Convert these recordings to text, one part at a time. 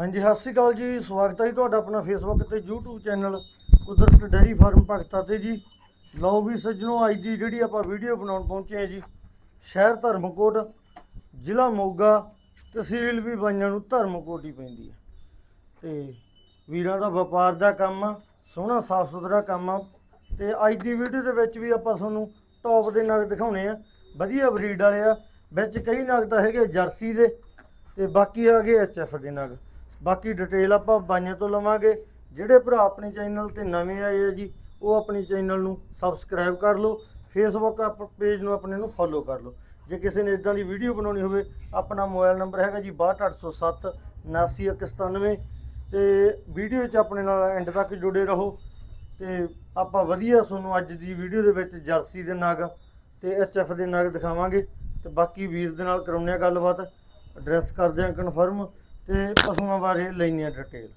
ਹਾਂਜੀ, ਸਤਿ ਸ਼੍ਰੀ ਅਕਾਲ ਜੀ। ਸਵਾਗਤ ਹੈ ਜੀ ਤੁਹਾਡਾ ਆਪਣਾ ਫੇਸਬੁੱਕ ਤੇ YouTube channel Kudrat dairy farm Bhagta ਤੇ ਜੀ। ਲਓ ਵੀ ਸੱਜਣੋ, ਅੱਜ ਦੀ ਜਿਹੜੀ ਆਪਾਂ ਵੀਡੀਓ ਬਣਾਉਣ ਪਹੁੰਚੇ ਹਾਂ ਜੀ, ਸ਼ਹਿਰ ਧਰਮਕੋਟ, ਜ਼ਿਲ੍ਹਾ ਮੋਗਾ ਤਹਿਸੀਲ ਵੀ ਬਾਈਆਂ ਨੂੰ ਧਰਮਕੋਟ ਹੀ ਪੈਂਦੀ ਹੈ। ਤੇ ਵੀਰਾਂ ਦਾ ਵਪਾਰ ਦਾ ਕੰਮ ਆ, ਸੋਹਣਾ ਸਾਫ਼ ਸੁਥਰਾ ਕੰਮ ਆ ਤੇ ਅੱਜ ਦੀ ਵੀਡੀਓ ਦੇ ਵਿੱਚ ਵੀ ਆਪਾਂ ਤੁਹਾਨੂੰ ਟੌਪ ਦੇ ਨਗ ਦਿਖਾਉਣੇ ਆ। ਵਧੀਆ ਬਰੀਡ ਵਾਲੇ ਆ, ਵਿੱਚ ਕਈ ਨਗ ਤਾਂ ਹੈਗੇ ਜਰਸੀ ਦੇ ਤੇ ਬਾਕੀ ਆ ਗਏ ਐਚਐਫ ਦੇ ਨਗ। ਬਾਕੀ ਡਿਟੇਲ ਆਪਾਂ ਬਾਈਆਂ ਤੋਂ ਲਵਾਂਗੇ। ਜਿਹੜੇ ਭਰਾ ਆਪਣੇ ਚੈਨਲ ਤੇ ਨਵੇਂ ਆਏ ਆ ਜੀ, ਉਹ ਆਪਣੀ ਚੈਨਲ ਨੂੰ ਸਬਸਕ੍ਰਾਈਬ ਕਰ ਲਓ। ਫੇਸਬੁੱਕ ਆਪ ਪੇਜ ਨੂੰ ਆਪਣੇ ਨੂੰ ਫੋਲੋ ਕਰ ਲਓ। ਜੇ ਕਿਸੇ ਨੇ ਇਦਾਂ ਦੀ ਵੀਡੀਓ ਬਣਾਉਣੀ ਹੋਵੇ, ਆਪਣਾ ਮੋਬਾਈਲ ਨੰਬਰ ਹੈਗਾ ਜੀ 62807 79197 ਤੇ ਵੀਡੀਓ 'ਚ ਆਪਣੇ ਨਾਲ ਐਂਡ ਤੱਕ ਜੁੜੇ ਰਹੋ। ਤੇ ਆਪਾਂ ਵਧੀਆ ਤੁਹਾਨੂੰ ਅੱਜ ਦੀ ਵੀਡੀਓ ਦੇ ਵਿੱਚ ਜਰਸੀ ਦੇ ਨਗ ਤੇ ਐਚਐਫ ਦੇ ਨਗ ਦਿਖਾਵਾਂਗੇ। ਤੇ ਬਾਕੀ ਵੀਰ ਦੇ ਨਾਲ ਕਰਾਉਂਦੇ ਆ ਗੱਲਬਾਤ। ਐਡਰੈਸ ਕਰਦੇ ਆ ਕਨਫਰਮ ਤੇ ਪਸ਼ੂਆਂ ਬਾਰੇ ਲੈਣੇ ਆ ਡਿਟੇਲ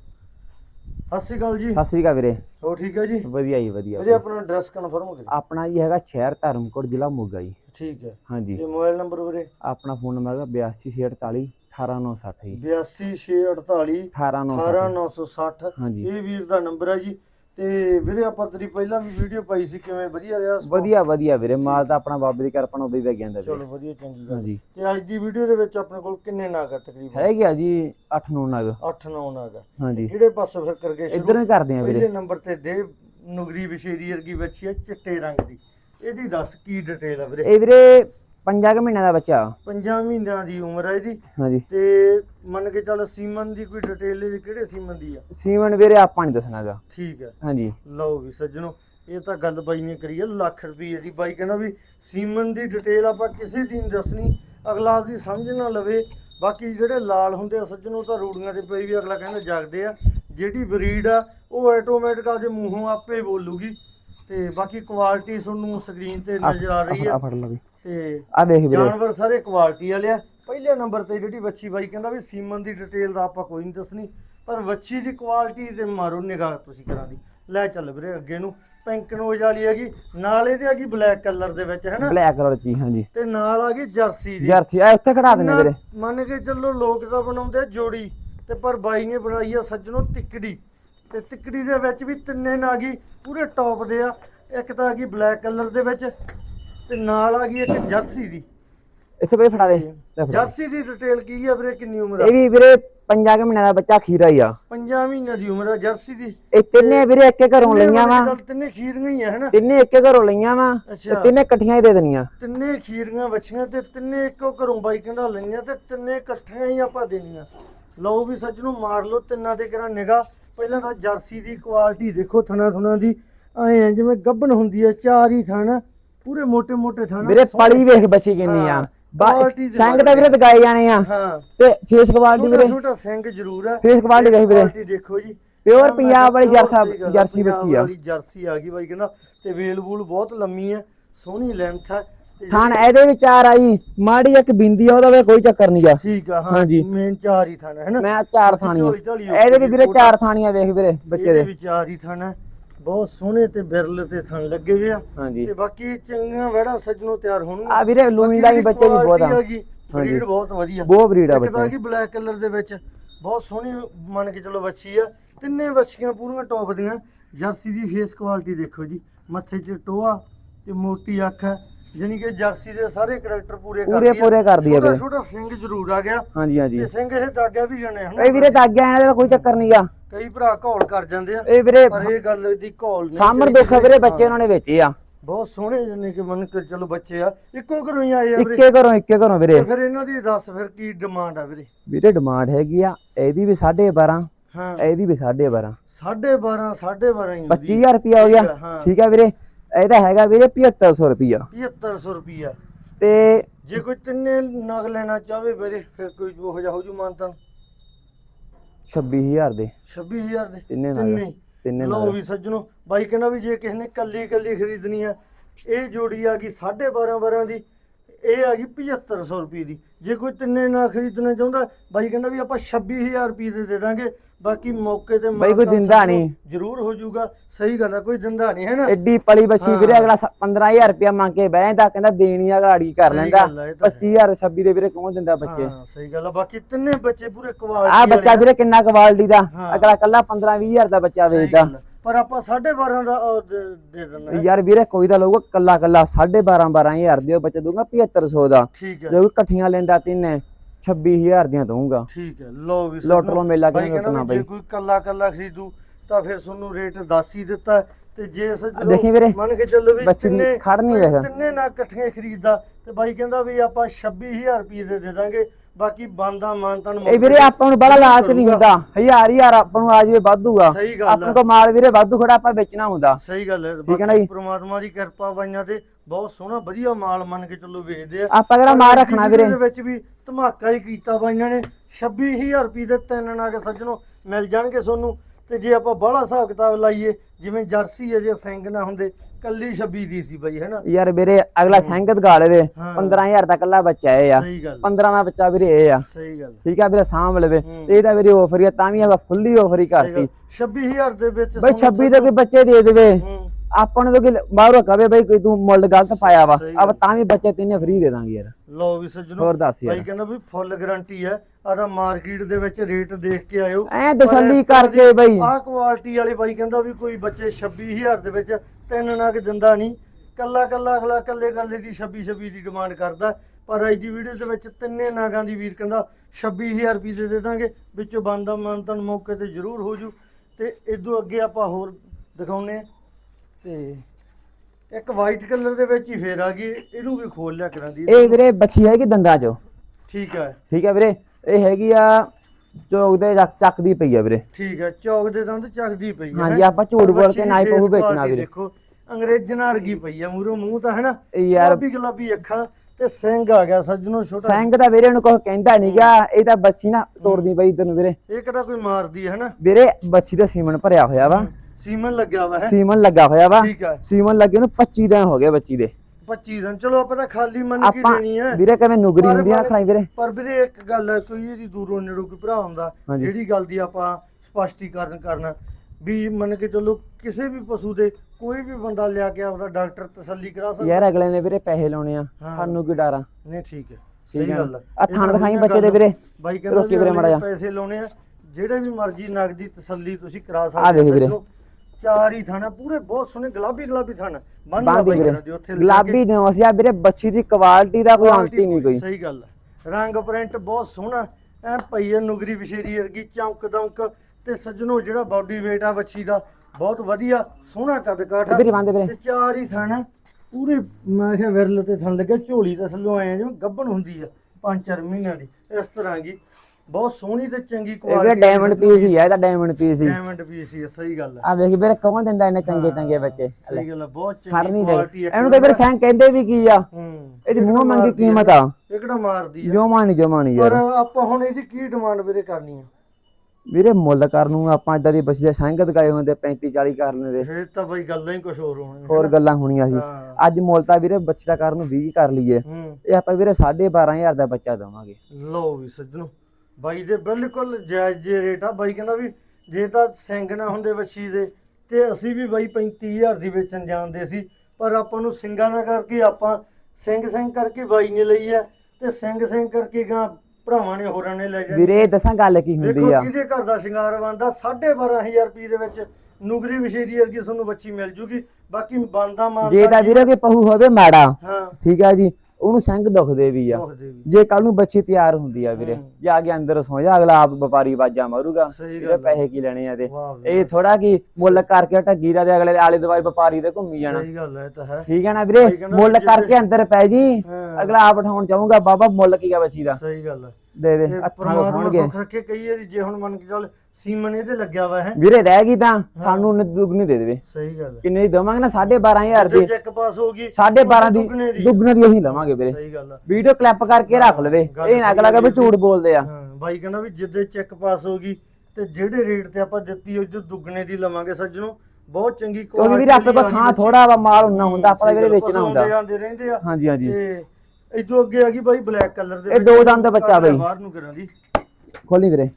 ਸਤਿ ਸ਼੍ਰੀ ਅਕਾਲ ਜੀ। ਸਤਿ ਸ੍ਰੀ ਅਕਾਲ ਵੀਰੇ। ਹੋ ਠੀਕ ਹੈ ਜੀ? ਵਧੀਆ ਜੀ ਵਧੀਆ। ਵੀਰੇ ਆਪਣਾ ਐਡਰੈਸ ਕਨਫਰਮ ਕਰੀ ਆਪਣਾ ਜੀ ਹੈਗਾ ਸ਼ਹਿਰ ਧਰਮਕੋਟ ਜ਼ਿਲ੍ਹਾ ਮੋਗਾ ਜੀ। ਠੀਕ ਹੈ। ਹਾਂਜੀ। ਤੇ ਮੋਬਾਈਲ ਨੰਬਰ ਵੀਰੇ? ਆਪਣਾ ਫੋਨ ਨੰਬਰ ਹੈਗਾ 8248 18960 ਜੀ। 8268 18960 18960 ਹਾਂਜੀ। ਇਹ ਵੀਰ ਦਾ ਨੰਬਰ ਹੈ ਜੀ। ਤੇ ਵੀਰੇ ਆਪਾਂ ਤੇਰੀ ਪਹਿਲਾਂ ਵੀ ਵੀਡੀਓ ਪਾਈ ਸੀ ਕਿਵੇਂ ਵਧੀਆ ਰਿਹਾ? ਵਧੀਆ ਵਧੀਆ ਵੀਰੇ ਮਾਲ ਤਾਂ ਆਪਣਾ ਬਾਬੇ ਦੀ ਕਿਰਪਾ ਨਾਲ ਉਦੋਂ ਹੀ ਵਗ ਜਾਂਦਾ ਚਲੋ ਵਧੀਆ ਚੰਗੀ ਗੱਲ। ਹਾਂਜੀ। ਤੇ ਅੱਜ ਦੀ ਵੀਡੀਓ ਦੇ ਵਿੱਚ ਆਪਣੇ ਕੋਲ ਕਿੰਨੇ ਨਾਗ ਆ ਤਕਰੀਬਨ? ਹੈਗੇ ਆ ਜੀ 8 9 ਨਗ। 8-9 ਨਾਗ ਆ। ਹਾਂਜੀ। ਜਿਹੜੇ ਪਾਸੋਂ ਫਿਰ ਕਰਕੇ ਸ਼ੁਰੂ? ਇਧਰੋਂ ਹੀ ਕਰਦੇ ਆ ਪਹਿਲੇ ਵੀਰੇ ਨੰਬਰ ਤੇ ਦੇ ਨੁਗਰੀ ਵਿਸ਼ੇਰੀ ਵਰਗੀ ਬੱਚੀ ਹੈ ਚਿੱਟੇ ਰੰਗ ਦੀ। ਇਹਦੀ ਦੱਸ ਕੀ ਡਿਟੇਲ ਆ ਵੀਰੇ? ਇਹ ਵੀਰੇ ਪੰਜਾਂ ਕੁ ਮਹੀਨਿਆਂ ਦਾ ਬੱਚਾ। ਪੰਜਾਂ ਮਹੀਨਿਆਂ ਦੀ ਉਮਰ ਹੈ ਇਹਦੀ। ਹਾਂਜੀ। ਤੇ ਮੰਨ ਕੇ ਚੱਲ ਸੀਮਨ ਦੀ ਕੋਈ ਡਿਟੇਲ ਇਹਦੀ ਕਿਹੜੇ ਸੀਮਨ ਦੀ ਆ? ਸੀਮਨ ਵੀਰੇ ਆਪਾਂ ਨਹੀਂ ਦੱਸਣਾਗਾ ਠੀਕ ਹੈ ਹਾਂਜੀ। ਲਓ ਵੀ ਸੱਜਣੋ ਇਹ ਤਾਂ ਗੱਲ ਬਾਈ ਨੇ ਕਰੀ ਹੈ ਲੱਖ ਰੁਪਏ ਦੀ। ਬਾਈ ਕਹਿੰਦਾ ਵੀ ਸੀਮਨ ਦੀ ਡਿਟੇਲ ਆਪਾਂ ਕਿਸੇ ਦੀ ਨਹੀਂ ਦੱਸਣੀ ਅਗਲਾ ਆਪਦੀ ਸਮਝ ਨਾ ਲਵੇ। ਬਾਕੀ ਜਿਹੜੇ ਲਾਲ ਹੁੰਦੇ ਆ ਸੱਜਣੋ ਤਾਂ ਰੂੜੀਆਂ ਤੇ ਪਈ ਵੀ ਅਗਲਾ ਕਹਿੰਦਾ ਜਾਗਦੇ ਆ। ਜਿਹੜੀ ਬਰੀਡ ਆ ਉਹ ਆਟੋਮੈਟਿਕ ਆਪਦੇ ਮੂੰਹੋਂ ਆਪੇ ਬੋਲੂਗੀ। ਤੇ ਬਾਕੀ ਕੁਆਲਿਟੀ ਤੁਹਾਨੂੰ ਸਕਰੀਨ ਤੇ ਨਜ਼ਰ ਆ ਰਹੀ ਆ। ਆ ਲਓ ਤੇ ਆ ਦੇਖ ਵੀਰੇ। ਜਾਨਵਰ ਸਾਰੇ ਕੁਆਲਿਟੀ ਵਾਲੇ ਆ। ਪਹਿਲੇ ਨੰਬਰ ਤੇ ਜਿਹੜੀ ਵੱਛੀ ਬਾਈ ਕਹਿੰਦਾ ਵੀ ਸੀਮਨ ਦੀ ਡਿਟੇਲ ਦਾ ਆਪਾਂ ਕੋਈ ਨਹੀਂ ਦੱਸਣੀ ਪਰ ਵੱਛੀ ਦੀ ਕੁਆਲਿਟੀ ਤੇ ਮਾਰੋ ਨਿਗਾਹ ਤੁਸੀਂ ਕਰਾਂ ਦੀ। ਲੈ ਚੱਲ ਵੀਰੇ ਅੱਗੇ ਨੂੰ ਪਿੰਕ ਨੋਜ਼ ਵਾਲੀ ਹੈਗੀ ਨਾਲ ਇਹਦੇ ਹੈਗੀ ਬਲੈਕ ਕਲਰ ਦੇ ਵਿੱਚ ਹੈਨਾ ਬਲੈਕ ਕਲਰ ਦੀ ਹਾਂਜੀ। ਤੇ ਨਾਲ ਆ ਗਈ ਜਰਸੀ ਦੀ। ਜਰਸੀ ਆ ਉੱਥੇ ਖੜਾ ਦਿੰਦੇ ਵੀਰੇ। ਮੰਨ ਕੇ ਚੱਲੋ ਲੋਕ ਤਾਂ ਬਣਾਉਂਦੇ ਆ ਜੋੜੀ ਤੇ ਪਰ ਬਾਈ ਨੇ ਬਣਾਈ ਆ ਸੱਜਣੋ ਤਿੱਕੜੀ। ਤੇ ਤਿੱਕੜੀ ਦੇ ਵਿੱਚ ਵੀ ਤਿੰਨੇ ਨਾਗੀ ਪੂਰੇ ਟੌਪ ਦੇ ਆ। ਇੱਕ ਤਾਂ ਆ ਗਈ ਬਲੈਕ ਕਲਰ ਦੇ ਵਿੱਚ ਤੇ ਨਾਲ ਆ ਗਈ ਇੱਕ ਜਰਸੀ ਦੀ। ਇੱਥੇ ਵੀਰੇ ਫੜਾ ਦੇ। ਲੈ ਫੜਾ। ਜਰਸੀ ਦੀ ਡਿਟੇਲ ਕੀ ਆ ਵੀਰੇ? ਕਿੰਨੀ ਉਮਰ ਆ? ਇਹ ਵੀ ਵੀਰੇ ਪੰਜਾਂ ਕੁ ਮਹੀਨਿਆਂ ਦਾ ਬੱਚਾ ਖੀਰਾ ਹੀ ਆ। ਪੰਜਾਂ ਮਹੀਨਿਆਂ ਦੀ ਉਮਰ ਆ ਜਰਸੀ ਦੀ। ਇਹ ਤਿੰਨੇ ਵੀਰੇ ਇੱਕ ਘਰੋਂ ਲਈਆਂ ਵਾ। ਚੱਲ ਤਿੰਨੇ ਖੀਰੀਆਂ ਹੀ ਆ ਹਨਾ? ਤਿੰਨੇ ਇੱਕ ਘਰੋਂ ਲਈਆਂ ਵਾ ਤੇ ਤਿੰਨੇ ਇਕੱਠੀਆਂ ਹੀ ਦੇ ਦੇਣੀਆਂ। ਤਿੰਨੇ ਖੀਰੀਆਂ ਬੱਚੀਆਂ ਤੇ ਤਿੰਨੇ ਇੱਕੋ ਘਰੋਂ ਬਾਈ ਕਹਿੰਦਾ ਲਈਆਂ ਤੇ ਤਿੰਨੇ ਇਕੱਠੀਆਂ ਹੀ ਆਪਾਂ ਦੇਣੀਆਂ। ਲਓ ਵੀ ਸੱਜ ਨੂੰ ਮਾਰ ਲਓ ਤਿੰਨਾਂ ਤੇ ਕਿਹੜਾ ਨਿਗਾ ਪਹਿਲਾਂ ਤਾਂ ਜਰਸੀ ਦੀ ਕੁਆਲਿਟੀ ਦੇਖੋ ਥਣਾ ਥਣਾ ਦੀ। ਐ ਆ ਜਿਵੇਂ ਗੱਬਣ ਹੁੰਦੀ ਹੈ ਚਾਰ ਹੀ ਥਣ। ਪੂਰੇ ਮੋٹے ਮੋٹے ਥਾਣਾ ਵੀਰੇ ਪੜੀ ਵੇਖ ਬੱਚੀ ਕਿੰਨੀ ਆ। ਸਿੰਘ ਤਾਂ ਵੀਰੇ ਦਗਾਏ ਜਾਣੇ ਆ। ਤੇ ਫੇਸ ਕੁਆਲਿਟੀ ਵੀਰੇ। ਛੋਟਾ ਸਿੰਘ ਜ਼ਰੂਰ ਆ। ਫੇਸ ਕੁਆਲਿਟੀ ਵੇਖ ਵੀਰੇ। ਦੇਖੋ ਜੀ। ਪਿਓਰ ਪੰਜਾਬ ਵਾਲੀ ਜਰਸੀ ਜਰਸੀ ਬੱਚੀ ਆ। ਜਰਸੀ ਆ ਗਈ ਬਾਈ ਕਹਿੰਦਾ। ਤੇ ਵੇਲ ਵੂਲ ਬਹੁਤ ਲੰਮੀ ਆ ਸੋਹਣੀ ਲੈਂਥ ਆ। ਥਣ ਇਹਦੇ ਵਿੱਚ ਆ ਰਾਈ ਮਾੜੀ ਇੱਕ ਬਿੰਦੀ ਆ ਉਹਦਾ ਕੋਈ ਚੱਕਰ ਨਹੀਂ ਆ ਠੀਕ ਆ ਹਾਂਜੀ। ਮੇਨ ਚਾਰ ਹੀ ਥਣ ਹੈ ਨਾ? ਮੈਂ ਚਾਰ ਥਾਣੀਆਂ। ਇਹਦੇ ਵੀ ਵੀਰੇ ਚਾਰ ਥਾਣੀਆਂ ਵੇਖ ਵੀਰੇ ਬੱਚੇ ਦੇ। ਵਿੱਚ ਚਾਰ ਹੀ ਥਣ। ਬਹੁਤ ਸੋਹਣੇ ਤੇ ਬਿਰਲ ਤੇ ਥਣ ਲੱਗੇ ਹੋਏ ਆ। ਹਾਂਜੀ। ਤੇ ਬਾਕੀ ਚੰਗੀਆਂ ਵੜਾ ਸੱਜਣੋਂ ਤਿਆਰ ਹੋਣਗੀਆਂ। ਆ ਵੀਰੇ ਦਾ ਹੀ ਬੱਚੇ ਦੀ ਬਹੁਤ ਆ। ਬਰੀਡ ਬਹੁਤ ਵਧੀਆ। ਬਹੁਤ ਬਰੀਡ ਆ ਬੱਚੇ ਕਿ ਬਲੈਕ ਕਲਰ ਦੇ ਵਿੱਚ ਬਹੁਤ ਸੋਹਣੀ ਮੰਨ ਕੇ ਚਲੋ ਵੱਛੀ ਆ। ਤਿੰਨੇ ਵੱਛੀਆਂ ਪੂਰੀਆਂ ਟੌਪ ਦੀਆਂ। ਜਰਸੀ ਦੀ ਫੇਸ ਕੁਆਲਿਟੀ ਦੇਖੋ ਜੀ। ਮੱਥੇ 'ਚ ਟੋਆ ਤੇ ਮੋਟੀ ਅੱਖ ਹੈ। ਜਾਣੀ ਕਿ ਜਰਸੀ ਦੇ ਸਾਰੇ ਕਰੈਕਟਰ ਪੂਰੇ ਪੂਰੇ ਕਰਦੀ ਆ। ਪੂਰੇ ਕਰਦੀ ਛੋਟਾ ਵੀਰੇ। ਛੋਟਾ ਸਿੰਘ ਜ਼ਰੂਰ ਆ ਗਿਆ। ਹਾਂਜੀ ਹਾਂਜੀ। ਤੇ ਸਿੰਘ ਇਹ ਦਾਗਿਆ ਵੀ ਜਾਣੇ ਹਨ? ਇਹ ਵੀਰੇ ਦਾਗਿਆ ਇਹਨਾਂ ਦਾ ਕੋਈ ਚੱਕਰ ਨਹੀਂ ਆ ਕਈ ਭਰਾ ਘੌਲ ਕਰ ਜਾਂਦੇ ਆ ਇਹ ਵੀਰੇ ਪਰ ਇਹ ਗੱਲ ਦੀ ਘੌਲ ਨਹੀਂ ਸਾਹਮਣ। ਦੁੱਖ ਵੀਰੇ ਬੱਚੇ ਉਹਨਾਂ ਨੇ ਵੇਚੇ ਆ। ਬਹੁਤ ਸੋਹਣੇ ਜਨੇ ਕਿ ਮੰਨ ਕੇ ਚਲੋ ਬੱਚੇ ਆ। ਇੱਕੋ ਘਰੋਂ ਹੀ ਆਏ ਆ ਵੀਰੇ। ਇੱਕੇ ਘਰੋਂ ਇੱਕੇ ਘਰੋਂ ਵੀਰੇ। ਫਿਰ ਇਹਨਾਂ ਦੀ ਦੱਸ ਫਿਰ ਕੀ ਡਿਮਾਂਡ ਆ ਵੀਰੇ? ਵੀਰੇ ਡਿਮਾਂਡ ਹੈਗੀ ਆ ਇਹਦੀ ਵੀ 12.5 ਹਾਂ। ਇਹਦੀ ਵੀ 12.5 12.5 12.5 ਹੀ ਹੁੰਦੀ। 25000 ਰੁਪਿਆ ਹੋ ਗਿਆ। ਠੀਕ ਆ ਵੀਰੇ ਇਹਦਾ ਹੈਗਾ ਵੀਰੇ 7500 ਰੁਪਿਆ 7500 ਰੁਪਿਆ ਤੇ ਜੇ ਕੋਈ ਤਿੰਨੇ ਨਗ ਲੈਣਾ ਚਾਹਵੇ ਵੀਰੇ ਫਿਰ ਕੋਈ ਉਹ ਜਾ ਹੋ ਜੂ ਮਾਨਤਾ 26000 ਦੇ। 26000 ਦੇ? ਤਿੰਨੇ ਨਗ ਤਿੰਨੇ। ਤਿੰਨੇ ਲਓ ਵੀ ਸੱਜਣੋ ਬਾਈ ਕਹਿੰਦਾ ਵੀ ਜੇ ਕਿਸੇ ਨੇ ਕੱਲੀ ਕੱਲੀ ਖਰੀਦਣੀ ਆ ਇਹ ਜੋੜੀ ਆ ਗਈ 12.5 12 ਦੀ ਇਹ ਆ ਗਈ 7500 ਰੁਪਏ ਦੀ। ਜੇ ਕੋਈ ਤਿੰਨੇ ਨਾ ਖਰੀਦਣਾ ਚਾਹੁੰਦਾ ਬਾਈ ਕਹਿੰਦਾ ਵੀ ਆਪਾਂ 26000 ਰੁਪਏ ਦੇ ਦੇ ਦਾਂਗੇ। ਬਾਕੀ ਮੌਕੇ ਤੇ ਬਾਈ ਕੋਈ ਦਿੰਦਾ ਨਹੀਂ। ਜ਼ਰੂਰ ਹੋ ਜਾਊਗਾ ਸਹੀ ਗੱਲ ਆ ਕੋਈ ਦਿੰਦਾ ਨਹੀਂ ਹੈ ਨਾ ਐਡੀ ਪਲੀ ਬੱਚੀ। ਵੀਰੇ ਅਗਲਾ ਸ- 15000 ਰੁਪਇਆ ਮੰਗ ਕੇ ਬਹਿੰਦਾ ਕਹਿੰਦਾ ਦੇਣੀ ਆ ਗਾੜੀ ਕਰ ਲੈਂਦਾ ਗੱਲ ਆ, ਇਹ ਤਾਂ ਹੈ। 25000 26 ਦੇ ਵੀਰੇ ਕੌਣ ਦਿੰਦਾ ਬੱਚੇ ਹਾਂ ਸਹੀ ਗੱਲ ਆ ਬਾਕੀ ਤਿੰਨੇ ਬੱਚੇ ਪੂਰੇ ਕੁਆਲਿਟੀ ਆ ਬੱਚਾ ਵੀਰੇ ਕਿੰਨਾ ਕੁਆਲਿਟੀ ਦਾ। ਅਗਲਾ ਕੱਲਾ 15 20000 ਦਾ ਬੱਚਾ ਵੇਚਦਾ ਪਰ ਆਪਾਂ 12.5 ਦਾ ਦੇ ਦੇ ਦਿੰਦੇ। ਯਾਰ ਵੀਰੇ ਕੋਈ ਤਾਂ ਲਊਗਾ ਕੱਲਾ ਕੱਲਾ 12.5 12000 ਦੇ ਬੱਚਾ ਦੂੰਗਾ 7500 ਦਾ ਜੇ ਇਕੱਠੀਆਂ ਲੈਂਦਾ ਤਿੰਨੇ 26000 ਦੀਆਂ ਦਊਂਗਾ ਠੀਕ ਹੈ ਲੋ ਵੀ ਲੁੱਟ। ਲਓ ਮੇਲਾ ਕਿਵੇਂ ਵੀ ਬਾਈ ਜੇ ਕੋਈ ਕੱਲਾ ਕੱਲਾ ਖਰੀਦੂ ਤਾਂ ਫਿਰ ਤੁਹਾਨੂੰ ਰੇਟ ਦੱਸ ਹੀ ਦਿੱਤਾ। ਤੇ ਜੇ ਦੇਖੀ ਵੀਰੇ, ਮੰਨ ਕੇ ਚੱਲੋ ਵੀ ਤਿੰਨੇ ਖੜ ਨਹੀਂ ਵੇਖ। ਤਿੰਨੇ ਨਾ ਇਕੱਠੀਆਂ ਖਰੀਦਦਾ ਤੇ ਬਾਈ ਕਹਿੰਦਾ ਵੀ ਆਪਾਂ 26000 ਰੁਪਏ ਦੇ ਦੇ ਦਾਂਗੇ ਬਾਕੀ ਬੰਦਾ ਮਾਨਤਨ ਇਹ ਵੀਰੇ ਆਪਾਂ ਨੂੰ ਬੜਾ ਲਾਲਚ ਨਹੀਂ ਹੁੰਦਾ। ਹਜ਼ਾਰ ਹਜ਼ਾਰ ਆਪਾਂ ਨੂੰ ਆ ਜਾਵੇ ਵਾਧੂਗਾ ਸਹੀ ਗੱਲ ਆਪਣੇ ਕੋਲ ਮਾਲ ਵੀਰੇ ਵਾਧੂ ਖੜਾ ਆਪਾਂ ਵੇਚਣਾ ਹੁੰਦਾ। ਸਹੀ ਗੱਲ ਹੈ ਠੀਕ ਹੈ ਨਾ ਜੀ? ਪ੍ਰਮਾਤਮਾ ਦੀ ਕਿਰਪਾ ਬਾਈਆਂ ਤੇ ਬਹੁਤ ਸੋਹਣਾ ਵਧੀਆ ਮਾਲ ਮੰਨ ਕੇ ਚੱਲੋ ਵੇਚਦੇ ਆ। ਆਪਾਂ ਕਿਹੜਾ ਮਾਲ ਰੱਖਣਾ ਵੀਰੇ? ਦੇ ਵਿੱਚ ਵੀ ਧਮਾਕਾ ਹੀ ਕੀਤਾ ਬਾਈਆਂ ਨੇ। 26000 ਰੁਪਏ ਦੇ ਤਿੰਨ ਨਾਗ ਸੱਜਣੋ ਮਿਲ ਜਾਣਗੇ ਤੁਹਾਨੂੰ। ਤੇ ਜੇ ਆਪਾਂ ਬਾਹਲਾ ਹਿਸਾਬ ਕਿਤਾਬ ਲਾਈਏ ਜਿਵੇਂ ਜਰਸੀ ਹੈ ਜੇ ਸਿੰਘ ਨਾ ਹੁੰਦੇ ਕੱਲੀ 26 ਦੀ ਸੀ ਬਾਈ ਹੈਨਾ ਯਾਰ ਵੀਰੇ ਅਗਲਾ ਸੰਗਤ ਗਾ ਲਵੇ। ਹਾਂ। 15000 ਦਾ ਕੱਲਾ ਬੱਚਾ ਇਹ ਆ। ਸਹੀ ਗੱਲ। 15 ਦਾ ਬੱਚਾ ਵੀਰੇ ਇਹ ਆ। ਸਹੀ ਗੱਲ। ਠੀਕ ਆ ਵੀਰੇ ਸਾਂਭ ਲਵੇ। ਹੂੰ। ਇਹ ਤਾਂ ਵੀਰੇ ਆਫਰ ਹੀ ਆ ਤਾਂ ਵੀ ਆਪਾਂ ਫੁੱਲੀ ਆਫਰ ਹੀ ਸਹੀ ਗੱਲ। ਕਰਤੀ। 26000 ਦੇ ਵਿੱਚ ਬਈ ਤੁਹਾਨੂੰ 26 ਦੇ ਕੋਈ ਬੱਚੇ ਦੇ ਦੇਵੇ। ਹੂੰ, ਆਪਾਂ ਨੂੰ ਵੀ ਬਾਹਰੋਂ ਕਵੇ ਬਈ ਕੋਈ ਤੂੰ ਮੁੱਲ ਗਲਤ ਪਾਇਆ ਵਾ। ਸਹੀ ਆਪਾਂ ਤਾਂ ਵੀ ਬੱਚੇ ਤਿੰਨੇ ਫ੍ਰੀ ਦੇ ਦਾਂਗੇ ਯਾਰ। ਲਓ ਵੀ ਸੱਜਣੋ ਹੋਰ ਦੱਸ ਬਾਈ ਯਾਰ ਕਹਿੰਦਾ ਵੀ ਫੁੱਲ ਗਾਰੰਟੀ ਹੈ। ਆਦਾ ਮਾਰਕੀਟ ਦੇ ਵਿੱਚ ਰੇਟ ਦੇਖ ਕੇ ਆਇਓ। ਐ ਤਸੱਲੀ ਕਰਕੇ ਬਈ। ਆਹ ਕੁਆਲਿਟੀ ਵਾਲੇ ਬਾਈ ਕਹਿੰਦਾ ਵੀ ਕੋਈ ਬੱਚੇ 26000 ਦੇ ਵਿੱਚ ਤਿੰਨ ਨਗ ਦਿੰਦਾ ਨਹੀਂ। ਕੱਲਾ ਕੱਲਾ ਅਗਲਾ ਕੱਲੇ ਕੱਲੇ ਦੀ 26 26 ਦੀ ਡਿਮਾਂਡ ਕਰਦਾ। ਪਰ ਅੱਜ ਦੀ ਵੀਡੀਓ ਦੇ ਵਿੱਚ ਤਿੰਨੇ ਨਾਗਾਂ ਦੀ ਵੀਰ ਕਹਿੰਦਾ 26000 ਰੁਪਏ ਦੇ ਦੇ ਦਾਂਗੇ ਵਿੱਚੋਂ ਬੰਦਾ ਮਾਨਤਨ ਮੌਕੇ ਤੇ ਜ਼ਰੂਰ ਹੋ ਜੂ ਤੇ ਇਦੋਂ ਅੱਗੇ ਆਪਾਂ ਹੋਰ ਦਿਖਾਉਨੇ ਆ ਤੇ ਇੱਕ ਵਾਈਟ ਕਲਰ ਦੇ ਵਿੱਚ ਹੀ ਫੇਰ ਆ ਗਈ। ਇਹਨੂੰ ਵੀ ਖੋਲ ਲਿਆ ਕਰਾਂ ਦੀ। ਇਹ ਵੀਰੇ ਬੱਚੀ ਹੈਗੀ ਦੰਦਾਂ ਚੋਂ। ਠੀਕ ਹੈ ਠੀਕ ਹੈ ਵੀਰੇ। ਇਹ ਹੈਗੀ ਆ ਚੌਕ ਦੇ ਚੱਕ- ਚੱਕਦੀ ਪਈ ਆ ਵੀਰੇ। ਠੀਕ ਹੈ ਚੌਕ ਦੇ ਦੰਦ ਚੱਕਦੀ ਪਈ ਹੈ ਹਾਂਜੀ। ਆਪਾਂ ਝੂਠ ਬੋਲ ਕੇ ਦੀ ਨਾ ਹੀ face ਪਹੂ ਵੇਚਣਾ ਵੀਰੇ। ਦੇਖੋ। ਅੰਗਰੇਜ਼ਨ ਵਰਗੀ ਪਈ ਆ ਮੂਰੋਂ ਮੂੰਹ ਤਾਂ ਹੈ ਨਾ ਇਹ ਯਾਰ ਗੁਲਾਬੀ ਗੁਲਾਬੀ ਅੱਖਾਂ ਤੇ ਸਿੰਘ ਆ ਗਿਆ ਸੱਜਣੋ ਛੋਟਾ। ਸਿੰਘ ਤਾਂ ਵੀਰੇ ਨੂੰ ਕੁਝ ਕਹਿੰਦਾ ਨਹੀਂਗਾ ਇਹ ਤਾਂ ਬੱਚੀ ਨਾ ਤੋੜਦੀ ਪਈ ਤੈਨੂੰ ਵੀਰੇ। ਇਹ ਕਿਹੜਾ ਕੋਈ ਮਾਰਦੀ ਹੈ ਨਾ ਵੀਰੇ ਬੱਚੀ ਦਾ ਸੀਮਨ ਭਰਿਆ ਹੋਇਆ ਵਾ। ਸੀਮਨ ਲੱਗਿਆ ਵਾ ਹੈ? ਸੀਮਨ ਲੱਗਾ ਹੋਇਆ ਵਾ। ਠੀਕ ਸੀਮਨ ਲੱਗੇ ਨੂੰ 25 ਦਿਨ ਹੋ ਗਏ ਬੱਚੀ ਦੇ। 25 ਦਿਨ ਚਲੋ ਆਪਾਂ ਤਾਂ ਖਾਲੀ ਮੰਨ ਕੇ ਦੇਣੀ ਹੈ ਵੀਰੇ ਕਿਵੇਂ ਨੁਗਰੀ ਹੁੰਦੀ ਆ ਰੱਖਣਾ ਵੀਰੇ? ਪਰ ਵੀਰੇ ਇੱਕ ਗੱਲ ਕੋਈ ਇਹਦੀ ਦੂਰੋਂ ਨੇੜੋਂ ਕੋਈ ਭਰਾ ਹੁੰਦਾ। ਜਿਹੜੀ ਗੱਲ ਦੀ ਆਪਾਂ ਸਪਸ਼ਟੀਕਰਨ ਕਰਨਾ ਵੀ ਮੰਨ ਕੇ ਚੱਲੋ ਕਿਸੇ ਵੀ ਪਸ਼ੂ ਦੇ ਕੋਈ ਵੀ ਬੰਦਾ ਲਿਆ ਕੇ ਆਪਦਾ ਡਾਕਟਰ ਤਸੱਲੀ ਕਰਾ ਸਕਦਾ। ਯਾਰ ਅਗਲੇ ਨੇ ਵੀਰੇ ਪੈਸੇ ਲਾਉਣੇ ਆ। ਹਾਂ। ਸਾਨੂੰ ਕੀ ਡਰ ਆ? ਨਹੀਂ ਠੀਕ ਹੈ। ਸਹੀ। ਗੱਲ ਹੈ ਇਹ ਥਣ ਦਿਖਾਈ ਬੱਚੇ ਦੇ ਵੀਰੇ। ਬਾਈ ਕਹਿੰਦਾ ਰੋਕੀ ਵੀਰੇ ਮਾੜਾ ਜਿਹਾ। ਪੈਸੇ ਲਾਉਣੇ ਆ। ਜਿਹੜੇ ਵੀ ਮਰਜ਼ੀ ਨਗ ਦੀ ਤਸੱਲੀ ਤੁਸੀਂ ਕਰਾ ਸਕਦੇ ਦੇਖ ਵੀਰੇ। ਦੇਖੋ, ਚਾਰ ਹੀ ਥਾਣਾ ਪੂਰੇ ਬਹੁਤ ਸੋਹਣੇ ਗੁਲਾਬੀ ਗੁਲਾਬੀ ਥਾਣਾ। ਬੰਨ ਬੰਦੀ ਵੀਰੇ। ਗੁਲਾਬੀ ਨੇ ਅਸੀਂ। ਆ ਵੀਰੇ ਬੱਚੀ ਦੀ ਕੁਆਲਿਟੀ ਦਾ ਕੋਈ ਆਂਟੀ ਨਹੀਂ ਕੋਈ ਸਹੀ ਗੱਲ ਹੈ ਰੰਗ ਪ੍ਰਿੰਟ ਬਹੁਤ ਸੋਹਣਾ। ਐ ਪਈਆ ਨੁਗਰੀ ਵਿਸ਼ੇਰੀ ਵਰਗੀ ਚਮਕ ਦਮਕ ਤੇ ਸੱਜਣੋ ਜਿਹੜਾ ਬਾਡੀ weight ਆ ਬੱਚੀ ਦਾ ਬਹੁਤ ਵਧੀਆ ਸੋਹਣਾ ਕੱਦ ਕਾਠ ਆ। ਇਧਰ ਹੀ ਬੰਦੇ ਵੀਰੇ। ਤੇ ਚਾਰ ਹੀ ਥਣ ਆ, ਪੂਰੇ ਮੈਂ ਕਿਹਾ ਵਿਰਲ ਤੇ ਥਣ ਲੱਗੇ ਝੋਲੀ ਤਾਂ ਥੱਲੋਂ ਆਏ ਆ ਜਿਵੇਂ ਗੱਭਣ ਹੁੰਦੀ ਆ ਪੰਜ ਚਾਰ ਮਹੀਨਿਆਂ ਦੀ ਇਸ ਤਰ੍ਹਾਂ ਦੀ। ਬਹੁਤ ਸੋਹਣੀ ਤੇ ਚੰਗੀ ਇਹ ਵੀਰੇ ਕੁਆਲਿਟੀ ਡਾਇਮੰਡ ਪੀਸ ਹੀ ਆ ਇਹਦਾ ਡਾਇਮੰਡ ਪੀਸ ਹੀ। ਡਾਇਮੰਡ ਪੀਸ ਹੀ ਆ, ਸਹੀ ਗੱਲ ਹੈ ਆ ਵੇਖ ਵੀਰੇ ਕੌਣ ਦਿੰਦਾ ਇਹਨੇ ਚੰਗੇ ਚੰਗੇ ਬੱਚੇ? ਸਹੀ ਗੱਲ ਹੈ ਬਹੁਤ ਚੰਗੀ ਨਹੀਂ ਕੁਆਲਿਟੀ ਦੇ ਇਹਨੂੰ ਤਾਂ ਵੀਰੇ ਸੈਂ ਕਹਿੰਦੇ ਵੀ ਕੀ ਆ? ਹੂੰ ਇਹਦੀ ਮੂੰਹ ਮੰਗੀ ਕੀਮਤ ਆ। ਇਹ ਕਿਹੜਾ ਮਾਰਦੀ ਆ। ਜਮਾ ਨਹੀਂ ਜਮਾ ਨਹੀਂ ਪਰ ਯਾਰ ਆਪਾਂ ਹੁਣ ਇਹਦੀ ਕੀ ਡਿਮਾਂਡ ਵੀਰੇ ਕਰਨੀ ਆ? ਵੀਰੇ ਮੁੱਲ ਕਰਨ ਨੂੰ ਆਪਾਂ ਇਦਾਂ ਦੀ ਬੱਚੀ ਦੇ ਸੰਗਤ ਗਏ ਹੁੰਦੇ 35 40 ਕਰ ਲੈਂਦੇ ਫਿਰ ਤਾਂ ਬਈ ਗੱਲਾਂ ਹੀ ਕੁਝ ਹੋਰ ਹੋਣੀਆਂ ਹੋਰ ਗੱਲਾਂ ਹੋਣੀਆਂ ਸੀ। ਹਾਂ। ਅੱਜ ਮੁੱਲ ਤਾਂ ਵੀਰੇ ਬੱਚੀ ਦਾ ਕਰਨ ਨੂੰ 20 ਕਰ ਲਈਏ। ਹੂੰ। ਇਹ ਆਪਾਂ ਵੀਰੇ 12500 ਦਾ ਬੱਚਾ ਦਵਾਂਗੇ। ਲਓ ਵੀ ਸੱਜਣੋ ਬਾਈ ਦੇ ਬਿਲਕੁਲ ਜਾਇਜ਼ ਜੇ ਰੇਟ ਆ। ਬਾਈ ਕਹਿੰਦਾ ਵੀ ਜੇ ਤਾਂ ਸਿੰਘ ਨਾ ਹੁੰਦੇ ਵੱਛੀ ਦੇ ਤੇ ਅਸੀਂ ਵੀ ਬਾਈ 35000 ਦੀ ਵੇਚਣ ਜਾਂਦੇ ਸੀ। ਪਰ ਆਪਾਂ ਨੂੰ ਸਿੰਘਾਂ ਦਾ ਕਰਕੇ ਆਪਾਂ ਸਿੰਘ ਸਿੰਘ ਕਰਕੇ ਬਾਈ ਨੇ ਲਈ ਆ। ਤੇ ਸਿੰਘ ਸਿੰਘ ਕਰਕੇ ਗਾਂ ਭਰਾਵਾਂ ਨੇ ਹੋਰਾਂ ਨੇ ਲੈ ਜਾਣੀ। ਵੀਰੇ ਦੱਸਾਂ ਗੱਲ ਕੀ ਹੁੰਦੀ ਆ। ਕਿਹਦੇ ਘਰ ਦਾ ਸ਼ਿੰਗਾਰ ਬਣਦਾ? 12500 ਰੁਪਏ ਦੇ ਵਿੱਚ ਨੁਗਰੀ ਵਿਸ਼ੇਰੀ ਵਰਗੀ ਤੁਹਾਨੂੰ ਬੱਚੀ ਮਿਲ ਜੂਗੀ। ਬਾਕੀ ਬੰਦਾ ਮਾਂ ਜੇ ਤਾਂ ਵੀਰੇ ਕੋਈ ਪਹੂ ਹੋਵੇ ਮਾੜਾ ਹਾਂ। ਠੀਕ ਆ ਜੀ। ਉਹਨੂੰ ਸੰਗ ਦੁਖਦੇ ਵੀ ਆ। ਦੁਖਦੇ ਵੀ ਜੇ ਕੱਲ ਨੂੰ ਬੱਚੀ ਤਿਆਰ ਹੁੰਦੀ ਆ ਵੀਰੇ। ਜਾ ਕੇ ਅੰਦਰ ਸੌ ਜਾ ਅਗਲਾ ਆਪ ਵਪਾਰੀ ਵਾਜਾ ਮਾਰੂਗਾ ਸਹੀ ਇਹਦੇ ਗੱਲ ਆ। ਪੈਸੇ ਕੀ ਲੈਣੇ ਆ ਤੇ ਵਾਹ ਵੀ ਇਹ ਥੋੜਾ ਕੀ ਮੁੱਲ ਕਰਕੇ ਢੱਗੀ ਦਾ ਤੇ ਅਗਲੇ ਦੇ ਆਲੇ ਦੁਆਲੇ ਵਪਾਰੀ ਦੇ ਘੁੰਮੀ ਜਾਣਾ। ਸਹੀ ਗੱਲ ਹੈ ਇਹ ਤਾਂ ਹੈ। ਠੀਕ ਹੈ ਨਾ ਵੀਰੇ? ਮੁੱਲ ਕਰਕੇ ਅੰਦਰ ਪੈ ਜੀ। ਹਾਂ। ਅਗਲਾ ਆਪ ਉਠਾਉਣ ਚਾਹੂਗਾ ਬਾਬਾ ਮੁੱਲ ਕੀ ਆ ਬੱਚੀ ਦਾ। ਸਹੀ ਗੱਲ ਹੈ ਦੇ ਦੇ ਤੇ ਅੱਖਾਂ ਪਰਮਾਤਮਾ ਵਿਖਾਉਣਗੇ ਸੁੱਖ ਰੱਖੇ ਕਈ ਵਾਰੀ ਜੇ ਹੁਣ ਮੰਨ ਕੇ ਚੱਲ ਸੀਮਨ ਇਹਦੇ ਲੱਗਿਆ ਵਾ ਹੈ ਵੀਰੇ ਰਹਿ ਗਈ ਤਾਂ ਸਾਨੂੰ ਨ- ਦੁੱਗਣੀ ਦੇ ਦੇਵੇ। ਸਹੀ ਗੱਲ ਹੈ। ਕਿੰਨੇ ਦੀ ਦਵਾਂਗੇ ਨਾ 12500 ਜੇ ਦੀ। ਚੈੱਕ ਪਾਸ ਹੋ ਗਈ 12.5 ਦੀ ਦੁੱਗਣੇ ਦੀ। ਦੁੱਗਣੇ ਦੀ ਅਸੀਂ ਲਵਾਂਗੇ ਵੀਰੇ। ਸਹੀ ਗੱਲ ਹੈ ਵੀਡੀਓ ਕਲਿੱਪ ਕਰਕੇ ਰੱਖ ਲਵੇ। ਗੱਲ ਇਹ ਨਾ ਕਹੇ ਵੀ ਝੂਠ ਬੋਲਦੇ ਆ। ਹਾਂ ਬਾਈ ਕਹਿੰਦਾ ਵੀ ਜਿੱਦੇ ਚੈੱਕ ਪਾਸ ਹੋ ਗਈ ਤੇ ਜਿਹੜੇ ਰੇਟ ਤੇ ਆਪਾਂ ਦਿੱਤੀ ਉਹ ਦੁੱਗਣੇ ਦੀ ਲਵਾਂਗੇ ਸੱਜਣੋ। ਬਹੁਤ ਚੰਗੀ ਕਿਉਂਕਿ ਵੀਰੇ ਆਪਣੇ ਕੋਲ ਥਾਂ। ਥੋੜਾ ਵਾ ਮਾਲ ਉਨਾ ਹੁੰਦਾ ਆਪਾਂ ਤਾਂ ਵੀਰੇ ਵੇਚਣਾ ਹੁੰਦਾ। ਆਉਂਦੇ ਜਾਂਦੇ ਰਹਿੰਦੇ ਆ। ਹਾਂਜੀ ਹਾਂਜੀ। ਤੇ ਇਦੋਂ ਅੱਗੇ ਆ ਗਈ ਬਾਈ ਬਲੈਕ ਕਲਰ ਦੇ ਇਹ ਦੋ ਦੰਦ ਬੱਚਾ ਬਾਈ। ਬਾਹਰ ਨੂੰ ਕਰਾਂ ਦੀ ਖੋਲੀ ਵੀਰੇ।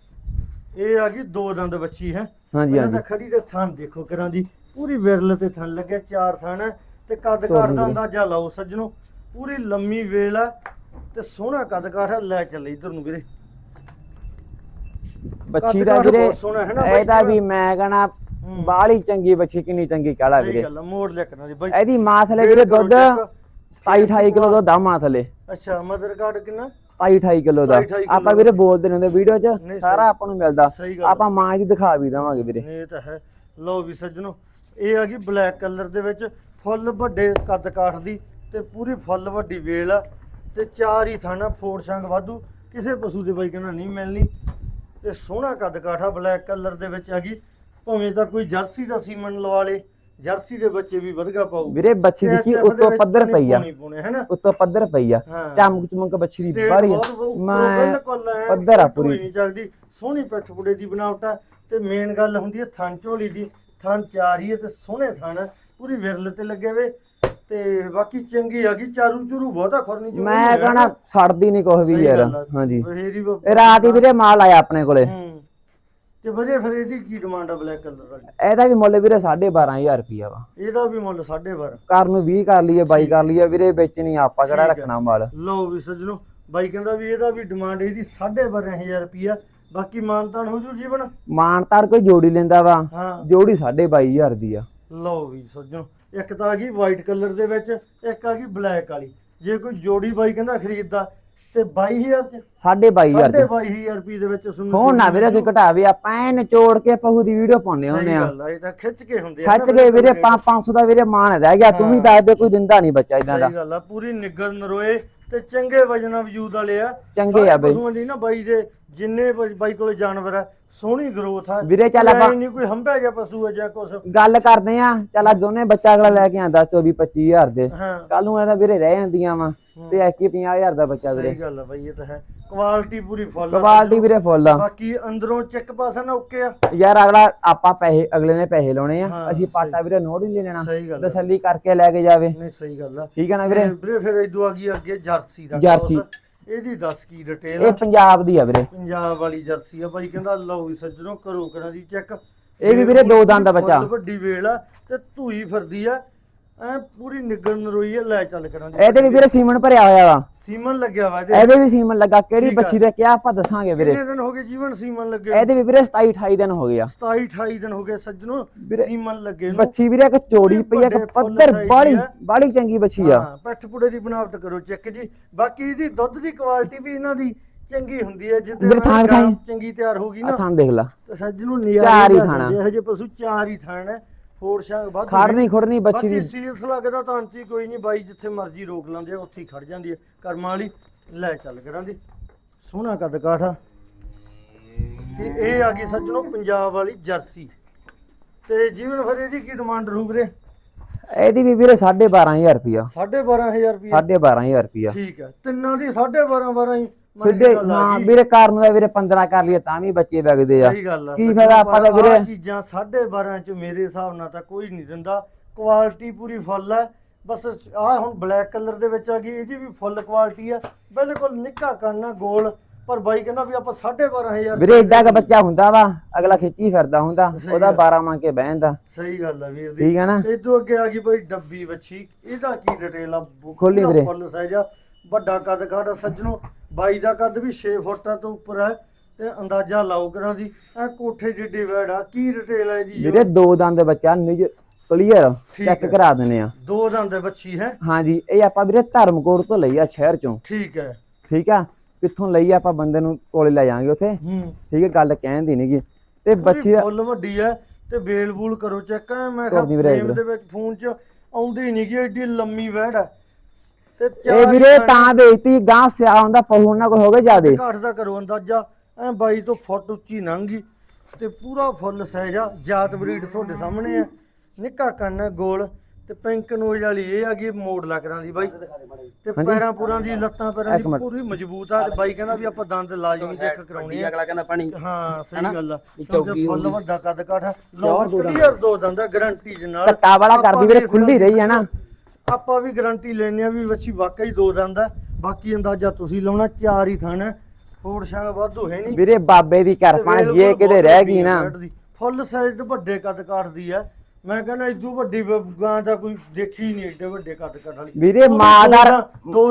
ਇਹ ਆ ਗਈ ਦੋ ਦੰਦ ਬੱਚੀ ਹੈ ਹਾਂਜੀ ਹਾਂਜੀ ਖੜੀ ਤੇ ਥਣ ਦੇਖੋ ਕਰਾਂ ਦੀ ਪੂਰੀ ਵਿਰਲ ਤੇ ਥਣ ਲੱਗਿਆ ਚਾਰ ਥਣ ਹੈ ਤੇ ਕੱਦ ਲਈ ਦਾ। ਅੰਦਾਜ਼ਾ ਲਾਓ ਸੱਜਣੋ ਪੂਰੀ ਲੰਮੀ ਵੇਲ ਆ ਤੇ ਸੋਹਣਾ ਕੱਦ ਕਾਠ ਆ ਲੈ ਚੱਲੇ ਇਧਰ ਨੂੰ ਵੀਰੇ ਬੱਚੀ ਦਾ ਵੀਰੇ ਹੈ ਇਹਦਾ। ਵੀ ਮੈਂ ਕਹਣਾ ਹੂੰ। ਬਾਹਲੀ ਚੰਗੀ ਬੱਚੀ ਕਿੰਨੀ ਚੰਗੀ ਕਾਲਾ ਵੀਰੇ ਕਰਾਂ ਦੀ ਇਹਦੀ ਮਾਂ ਥਲੇ ਵੀਰੇ ਕਰੋ ਦੁੱਧ। 27 28 ਕਿਲੋ ਆ ਥਲੇ। ਅੱਛਾ ਮਦਰ ਕਾਰਡ ਕਿੰਨਾ? 27 28 ਕਿਲੋ ਦਾ। 27 ਕਿਲੋ ਆਪਾਂ ਵੀਰੇ ਬੋਲਦੇ ਰਹਿੰਦੇ ਵੀਡੀਓ 'ਚ ਸਾਰਾ। ਆਪਾਂ ਨੂੰ ਮਿਲਦਾ। ਆਪਾਂ ਮਾਂ ਦੀ ਦਿਖਾ ਵੀ ਦੇਵਾਂਗੇ ਵੀਰੇ। ਨਹੀਂ ਇਹ ਤਾਂ ਹੈ। ਲਓ ਵੀ ਸੱਜਣੋ ਇਹ ਆ ਗਈ ਬਲੈਕ ਕਲਰ ਦੇ ਵਿੱਚ ਫੁੱਲ ਵੱਡੇ ਕੱਦ ਕਾਠ ਦੀ ਤੇ ਪੂਰੀ ਫੁੱਲ ਵੱਡੀ ਵੇਲ ਆ ਤੇ ਚਾਰ ਹੀ ਥਾਣਾ ਫੋੜ ਸੰਗ ਵਾਧੂ। ਕਿਸੇ ਪਸ਼ੂ ਦੇ ਬਾਈ ਕਹਿੰਦਾ ਨਹੀਂ ਮਿਲਣੀ। ਤੇ ਸੋਹਣਾ ਕੱਦ ਕਾਠ ਬਲੈਕ ਕਲਰ ਦੇ ਵਿੱਚ ਆ ਗਈ। ਭਾਵੇਂ ਤਾਂ ਕੋਈ ਜਰਸੀ ਦਾ ਸੀਮਨ ਲਵਾ ਲੇ ਜਰਸੀ ਦੇ ਬੱਚੇ ਵੀ ਵਧਗਾ ਪਾਊ। ਵੀਰੇ ਬੱਚੀ ਦੀ ਕੀ? ਉੱਤੋਂ ਪੱਧਰ ਪਈ ਆ। ਉੱਤੋਂ ਪੱਧਰ ਪਈ ਆ। ਚਮਕ ਚਮਕ ਬੱਚੀ ਦੀ ਬਾੜੀ ਉੱਪਰੋਂ ਮੈਂ ਪੱਧਰ ਆ ਪੂਰੀ। ਨਹੀਂ ਚੱਲਦੀ। ਸੋਹਣੀ ਪਿੱਠ ਪੁੜੇ ਦੀ ਬਣਾਵਟ ਆ। ਤੇ ਮੇਨ ਗੱਲ ਹੁੰਦੀ ਹੈ ਥਣ ਝੋਲੀ ਦੀ। ਥਣ ਚਾਰ ਹੀ ਤੇ ਸੋਹਣੇ ਥਣ ਆ, ਪੂਰੀ ਵਿਰਲ ਤੇ ਲੱਗੇ ਵੇ। ਤੇ ਬਾਕੀ ਚੰਗੀ ਆ ਗਈ। ਚਾਰੂ ਚੂਰੂ ਬਹੁਤਾ ਖੁਰਨੀ ਚੁਰਨੀ ਮੈਂ ਕਹਣਾ। ਛੱਡਦੀ ਨਹੀਂ ਕੁਛ ਵੀ ਯਾਰ। ਆ। ਹਾਂਜੀ। ਰਾਤ ਹੀ ਵੀਰੇ ਮਾਲ ਆਇਆ ਆਪਣੇ ਕੋਲੇ। ਤੇ ਵਧੀਆ ਫਿਰ ਇਹਦੀ ਕੀ ਡਿਮਾਂਡ ਆ ਬਲੈਕ ਕਲਰ ਦਾ ਇਹਦਾ ਵੀ ਮੁੱਲ ਵੀਰੇ 12500 ਰੁਪਿਆ ਵਾ। ਇਹਦਾ ਵੀ ਮੁੱਲ 12.5 ਕਰ ਨੂੰ 20 ਕਰ ਲਈਏ 22 ਕਰ ਲਈਏ ਵੀਰੇ ਵੇਚਣੀ ਆਪਾਂ ਕਿਹੜਾ। ਰੱਖਣਾ ਮਾਲ। ਲਓ ਵੀ ਸੱਜਣੋ ਬਾਈ ਕਹਿੰਦਾ ਵੀ ਇਹਦਾ ਵੀ ਡਿਮਾਂਡ ਇਹਦੀ 12500 ਰੁਪਿਆ ਬਾਕੀ ਮਾਨਤਾਨ ਹੋ ਜੂ ਜੀਵਨ? ਮਾਨਤਾਰ ਕੋਈ ਜੋੜੀ ਲੈਂਦਾ ਵਾ। ਜੋੜੀ 22500 ਦੀ ਆ। ਲਓ ਵੀ ਸੱਜਣੋ ਇੱਕ ਤਾਂ ਆ ਗਈ ਵਾਈਟ ਕਲਰ ਦੇ ਵਿੱਚ ਇੱਕ ਆ ਗਈ ਬਲੈਕ ਵਾਲੀ। ਜੇ ਕੋਈ ਜੋੜੀ ਬਾਈ ਕਹਿੰਦਾ ਖਰੀਦਦਾ ਤੇ 22000 ਚ? 22500 ਦੀ। 22000 ਰੁਪਏ ਦੇ ਵਿੱਚ ਉਸ ਫੋਨ ਨਾ ਵੀਰੇ ਕੋਈ ਘਟਾਵੇ ਆਪਾਂ ਐਨ ਨਿਚੋੜ ਕੇ ਪਹੂ ਦੀ ਵੀਡੀਓ ਪਾਉਂਦੇ ਹੁੰਦੇ ਆ। ਗੱਲ ਆ ਇਹ ਤਾਂ ਖਿੱਚ ਕੇ ਹੁੰਦੇ ਆ ਖੱਚ ਗਏ ਵੀਰੇ ਬਿਲਕੁਲ 500 ਦਾ ਵੀਰੇ ਮਾਨ ਰਹਿ ਗਿਆ ਤੂੰ ਵੀ ਦੱਸ ਦੇ ਕੋਈ ਦਿੰਦਾ ਨਹੀਂ ਬੱਚਾ ਇਦਾਂ ਦਾ। ਸਹੀ ਗੱਲ ਆ ਪੂਰੀ ਨਿੱਗਰ ਨਰੋਏ ਤੇ ਚੰਗੇ ਵਜਨਾ ਵਜੂਦ ਵਾਲੇ ਆ ਚੰਗੇ ਆ ਬਈ। ਪਸ਼ੂਆਂ ਦੀ ਨਾ ਬਾਈ ਦੇ ਜਿੰਨੇ ਬਾਈ ਕੋਲੇ ਜਾਨਵਰ ਆ ਸੋਹਣੀ ਗਰੋਥ ਆ। ਵੀਰੇ ਚੱਲ ਆਪਾਂ- ਨਹੀਂ ਕੋਈ ਹੰਭਿਆ ਜਿਹਾ ਪਸ਼ੂ ਆ ਜਾਂ ਕੁਛ। ਗੱਲ ਕਰਦੇ ਆ ਚੱਲ ਆ ਦੋਨੇ ਬੱਚਾ ਅਗਲਾ ਲੈ ਕੇ ਆਂਦਾ 24 25000 ਦੇ। ਕੱਲ ਨੂੰ ਇਹਦਾ ਵੀਰੇ ਰਹਿ ਜਾਂਦੀਆਂ ਵਾ। ਤੇ ਐਕੀ 50000 ਦਾ ਬੱਚਾ ਵੀਰੇ। ਸਹੀ ਗੱਲ ਆ ਬਾਈ ਇਹ ਤਾਂ ਹੈ। ਕੁਆਲਿਟੀ ਪੂਰੀ ਫੁੱਲ ਆ ਕੁਆਲਿਟੀ ਵੀਰੇ ਫੁੱਲ ਆ। ਬਾਕੀ ਅੰਦਰੋਂ ਚੈੱਕ ਪਾਸਾ ਨਾ ਓਕੇ ਆ। ਯਾਰ ਅਗਲਾ ਆਪਾਂ ਪੈਸੇ ਅਗਲੇ ਨੇ ਪੈਸੇ ਲਾਉਣੇ ਆ। ਹਾਂ, ਅਸੀਂ ਪਾਟਾ ਵੀਰੇ ਨੋਟ ਹੀ ਨਹੀਂ ਲੈਣਾ। ਸਹੀ ਗੱਲ ਆ। ਤਸੱਲੀ ਕਰਕੇ ਲੈ ਕੇ ਜਾਵੇ। ਨਹੀਂ ਸਹੀ ਗੱਲ ਆ। ਠੀਕ ਹੈ ਨਾ ਵੀਰੇ? ਤੇ ਵੀਰੇ ਫਿਰ ਇਦੋਂ ਆ ਗਈ ਅੱਗੇ ਜਰਸੀ ਦਾ ਜਰਸੀ। cross। ਇਹਦੀ ਦੱਸ ਕੀ ਡਿਟੇਲ ਇਹ ਪੰਜਾਬ ਦੀ ਆ ਵੀਰੇ। ਪੰਜਾਬ ਵਾਲੀ ਜਰਸੀ ਆ ਬਾਈ ਕਹਿੰਦਾ ਲਓ ਵੀ ਸੱਜਣੋ ਕਰੋ ਕਰਾਂ ਦੀ ਚੈੱਕ ਇਹ ਵੀ ਵੀਰੇ ਦੋ ਦੰਦ ਦਾ ਬੱਚਾ। ਵੱਡੀ ਵੇਲ ਆ ਤੇ ਧੂਈ ਫਿਰਦੀ ਆ। ਐ ਪੂਰੀ ਨਿਗਰ ਨਰੋਈ ਆ ਲੈ ਚੱਲ ਕਰਾਂ ਇਹਦੇ ਵੀ ਵੀਰੇ ਸੀਮਨ ਭਰਿਆ ਹੋਇਆ ਵਾ। ਸੀਮਨ ਲੱਗਿਆ ਵਾ ਇਹਦੇ ਇਹਦੇ ਵੀ ਸੀਮਨ ਲੱਗਾ ਕਿਹੜੀ ਠੀਕ ਆ। ਬੱਚੀ ਦੇ ਕਿਆ ਆਪਾਂ ਦੱਸਾਂਗੇ ਵੀਰੇ। ਕਿੰਨੇ ਦਿਨ ਹੋ ਗਏ ਜੀਵਨ ਸੀਮਨ ਲੱਗੇ ਇਹਦੇ ਵੀ ਵੀਰੇ 27 28 ਦਿਨ ਹੋ ਗਿਆ 27 28 ਦਿਨ ਹੋ ਗਏ ਸੱਜਣੋ ਵੀਰੇ, ਸੀਮਨ ਲੱਗੇ ਨੂੰ। ਬੱਚੀ ਵੀਰੇ ਇੱਕ ਚੋੜੀ ਪਈ ਆ ਇੱਕ ਵੱਡੇ ਫੁੱਲ ਪੱਧਰ size ਬਾਲੀ ਦੀ ਆ। ਬਾਲੀ ਚੰਗੀ ਬੱਚੀ ਆ। ਹਾਂ ਪਿੱਠ ਪੁੜੇ ਦੀ ਬਣਾਵਟ ਕਰੋ ਚੈੱਕ ਜੀ। ਬਾਕੀ ਇਹਦੀ ਦੁੱਧ ਦੀ ਕੁਆਲਿਟੀ ਵੀ ਇਹਨਾਂ ਦੀ ਚੰਗੀ ਹੁੰਦੀ ਹੈ ਜਿੱਦੇ ਵੀਰੇ। ਚੰਗੀ ਤਿਆਰ ਹੋਗੀ ਆ ਨਾ। ਥਾਂ ਦੇਖ ਲਾ। ਤੇ ਸੱਜ ਨੂੰ ਚਾਰ ਹੀ ਥਾਣਾ। ਇਹੋ ਜਿਹੇ ਪਸ਼ੂ ਚਾਰ ਹੀ ਥਾਣ ਹੈ ਫੋੜ ਸ਼ਾਂਗ ਵੱਧ ਖੜਨੀ ਖੁੜਨੀ ਬੱਚੀ ਦੀ। ਸੀਲਸ ਲੱਗਦਾ ਤਾਂ ਅੰਤੀ ਕੋਈ ਨਹੀਂ ਬਾਈ ਜਿੱਥੇ ਮਰਜ਼ੀ ਰੋਕ ਲਾਂਦੇ ਆ, ਉੱਥੇ ਹੀ ਖੜ ਜਾਂਦੀ ਹੈ ਕਰਮਾਂ ਵਾਲੀ ਲੈ ਚੱਲ ਕਰਾਂ ਦੀ ਸੋਹਣਾ ਕੱਦ ਕਾਠਾ। ਤੇ ਇਹ ਆ ਗਈ ਸੱਜਣੋ ਪੰਜਾਬ ਵਾਲੀ ਜਰਸੀ। ਤੇ ਜੀਵਨ ਫਿਰ ਇਹਦੀ ਕੀ ਡਿਮਾਂਡ ਰੂ ਵੀਰੇ? ਇਹਦੀ ਵੀ ਵੀਰੇ 12500 ਰੁਪਿਆ 12500 ਰੁਪਏ 12500 ਰੁਪਿਆ ਠੀਕ ਹੈ। ਤਿੰਨਾਂ ਦੀ 12.5 12 ਹੀ। ਸਿੱਧੇ ਗੱਲ ਆ ਹਾਂ ਗਈ। ਵੀਰੇ ਕਾਰ ਨੂੰ ਦਾ ਵੀਰੇ 15 ਕਰ ਲਈਏ ਤਾਂ ਵੀ ਬੱਚੇ ਵਗਦੇ ਆ। ਸਹੀ ਗੱਲ ਆ। ਕੀ ਫਾਇਦਾ ਆਪਾਂ ਦਾ ਵੀਰੇ? ਚੀਜ਼ਾਂ 12.5 ਚ ਮੇਰੇ ਹਿਸਾਬ ਨਾਲ ਤਾਂ ਕੋਈ ਨਹੀਂ ਦਿੰਦਾ। ਕੁਆਲਿਟੀ ਪੂਰੀ ਫੁੱਲ ਹੈ ਬਸ ਆਹ ਹੁਣ ਬਲੈਕ ਕਲਰ ਦੇ ਵਿੱਚ ਆ ਗਈ ਇਹਦੀ ਵੀ ਫੁੱਲ ਕੁਆਲਿਟੀ ਆ। ਬਿਲਕੁਲ ਨਿੱਕਾ ਕੰਨ ਗੋਲ। ਪਰ ਬਾਈ ਕਹਿੰਦਾ ਵੀ ਆਪਾਂ 12500 ਵੀਰੇ ਏਡਾ ਕ ਬੱਚਾ ਹੁੰਦਾ ਵਾ ਅਗਲਾ ਖਿੱਚੀ ਫਿਰਦਾ ਹੁੰਦਾ ਸਹੀ ਉਹਦਾ ਗੱਲ। 12 ਮੰਗ ਕੇ ਬਹਿੰਦਾ ਸਹੀ ਗੱਲ ਆ ਵੀਰ ਦੀ ਠੀਕ ਹੈ ਨਾ? ਇਦੋਂ ਅੱਗੇ ਆ ਗਈ ਬਈ ਡੱਬੀ ਵੱਛੀ। ਇਹਦਾ ਕੀ ਡਿਟੇਲ ਆ? ਖੋਲੀ ਵੀਰੇ। ਫੁੱਲ ਸਾਈਜ਼ ਆ। ਵੱਡਾ ਕੱਦ ਆ ਸੱਜਣੋ? ਬਾਈ ਦਾ ਕੱਦ ਵੀ 6 ਫੁੱਟਾਂ ਤੋਂ ਉੱਪਰ ਹੈ ਤੇ ਅੰਦਾਜ਼ਾ ਲਾਓ ਕਰਾਂ ਦੀ। ਐ ਕੋਠੇ ਜਿੱਡੀ ਵੈੜ ਆ ਕੀ ਡਿਟੇਲ ਹੈ ਜੀ? ਵੀਰੇ ਦੋ ਦੰਦ ਬੱਚਾ ਨਿਜ ਕਲੀਅਰ ਠੀਕ ਚੈੱਕ ਹੈ। ਕਰਾ ਦਿੰਨੇ ਆ। ਦੋ ਦੰਦ ਵੱਛੀ ਹੈ। ਹਾਂਜੀ ਇਹ ਆਪਾਂ ਵੀਰੇ ਧਰਮਕੋਟ ਤੋਂ ਲਈ ਆ ਸ਼ਹਿਰ ਚੋਂ। ਠੀਕ ਹੈ। ਠੀਕ ਆ? ਕਿੱਥੋਂ ਲਈ ਆ ਆਪਾਂ ਬੰਦੇ ਨੂੰ ਕੋਲੇ ਲੈ ਜਾਾਂਗੇ ਉੱਥੇ। ਹੂੰ। ਠੀਕ ਹੈ ਗੱਲ ਕਹਿਣ ਦੀ ਨਹੀਂਗੀ ਤੇ ਬੱਚੀ ਬੱਚੀ ਦਾ ਫੁੱਲ ਵੱਡੀ ਹੈ ਤੇ ਬੇਲ ਬੂਲ ਕਰੋ ਚੈੱਕ ਮੈਂ ਕਿਹਾ ਫਰੇਮ ਵੀਰੇ। ਦੇ ਵਿੱਚ ਫੋਨ 'ਚ ਆਉਂਦੀ ਨਹੀਂ ਗਈ ਏਡੀ ਲੰਮੀ ਵੈੜ ਹੈ ਤੇ ਇਹ ਵੀਰੇ ਤਾਂ ਵੇਚਤੀ ਗਾਂ ਸਿਆ ਹੁੰਦਾ ਪਹੂ ਉਹਨਾਂ ਕੋਲ ਹੋ ਗਏ ਜਿਆਦੇ ਘੱਟ ਦਾ ਕਰੋ ਅੰਦਾਜ਼ਾ ਐ 22 ਤੋਂ ਫੁੱਟ ਉੱਚੀ ਲੰਘੀ ਤੇ ਪੂਰਾ ਫੁੱਲ ਸਾਈਜ਼ ਆ ਜਾਤ ਬਰੀਡ ਤੁਹਾਡੇ ਸਾਹਮਣੇ ਆ ਨਿੱਕਾ ਕੰਨ ਗੋਲ ਤੇ ਪਿੰਕ ਨੋਜ਼ ਵਾਲੀ ਇਹ ਆ ਗਈ ਮੋੜ ਲੱਗਰਾਂ ਦੀ ਬਾਈ ਤੇ ਹਾਂਜੀ। ਪੈਰਾਂ ਪੂਰਾਂ ਦੀ ਲੱਤਾਂ ਪੈਰਾਂ ਇੱਕ ਦੀ ਮਿੰਟ। ਪੂਰੀ ਮਜ਼ਬੂਤ ਆ ਤੇ ਬਾਈ ਕਹਿੰਦਾ ਵੀ ਆਪਾਂ ਦੰਦ ਲਾਜ਼ਮੀ ਚੈੱਕ ਕਰਾਉਣੇ ਆ ਅਗਲਾ ਕਹਿੰਦਾ ਪਾਣੀ ਹਾਂ ਸਹੀ? ਗੱਲ ਆ ਵੀ ਕਿਉਂਕਿ ਚੌਕੀ ਫੁੱਲ ਹੋਊਗੀ। ਵੱਡਾ ਕੱਦ ਕਾਠਾ ਲੋ ਦੋ ਦੰਦ। ਕਲੀਅਰ ਦੋ ਦੰਦ ਗਾਰੰਟੀ ਦੇ ਨਾਲ ਧੱਕਾ ਵਾਲਾ ਆਪਾਂ ਕਰਦੀ ਵੀਰੇ ਖੁੱਲੀ ਰਹੀ ਹੈ ਨਾ ਆਪਾਂ ਵੀ ਗਾਰੰਟੀ ਲੈਣੇ ਆ ਵੀ ਵੱਛੀ ਵਾਕਈ ਦੋ ਦੰਦ ਆ ਬਾਕੀ ਅੰਦਾਜ਼ਾ ਤੁਸੀਂ ਲਾਉਣਾ ਚਾਰ ਹੀ ਥਾਣਾ ਫੂਡ ਸ਼ਾਂਗ ਵਾਧੂ ਹੈ ਨਹੀਂ। ਵੀਰੇ ਬਾਬੇ ਦੀ ਕਿਰਪਾ ਜੇ ਕਿਤੇ ਰਹਿ ਗਈ ਨਾ। ਫੁੱਲ ਸਾਈਜ਼ ਵੱਡੇ ਕੱਦ ਕਾਟਦੀ ਆ ਮੈਂ ਕਹਿੰਦਾ ਇਦੋਂ ਵੱਡੀ ਗਾਂ ਦਾ ਕੋਈ ਦੇਖੀ ਨਹੀਂ ਏਡੇ ਵੱਡੇ ਕੱਦ ਕਾਟ ਵਾਲੀ। ਵੀਰੇ ਮਾਂ ਦੋ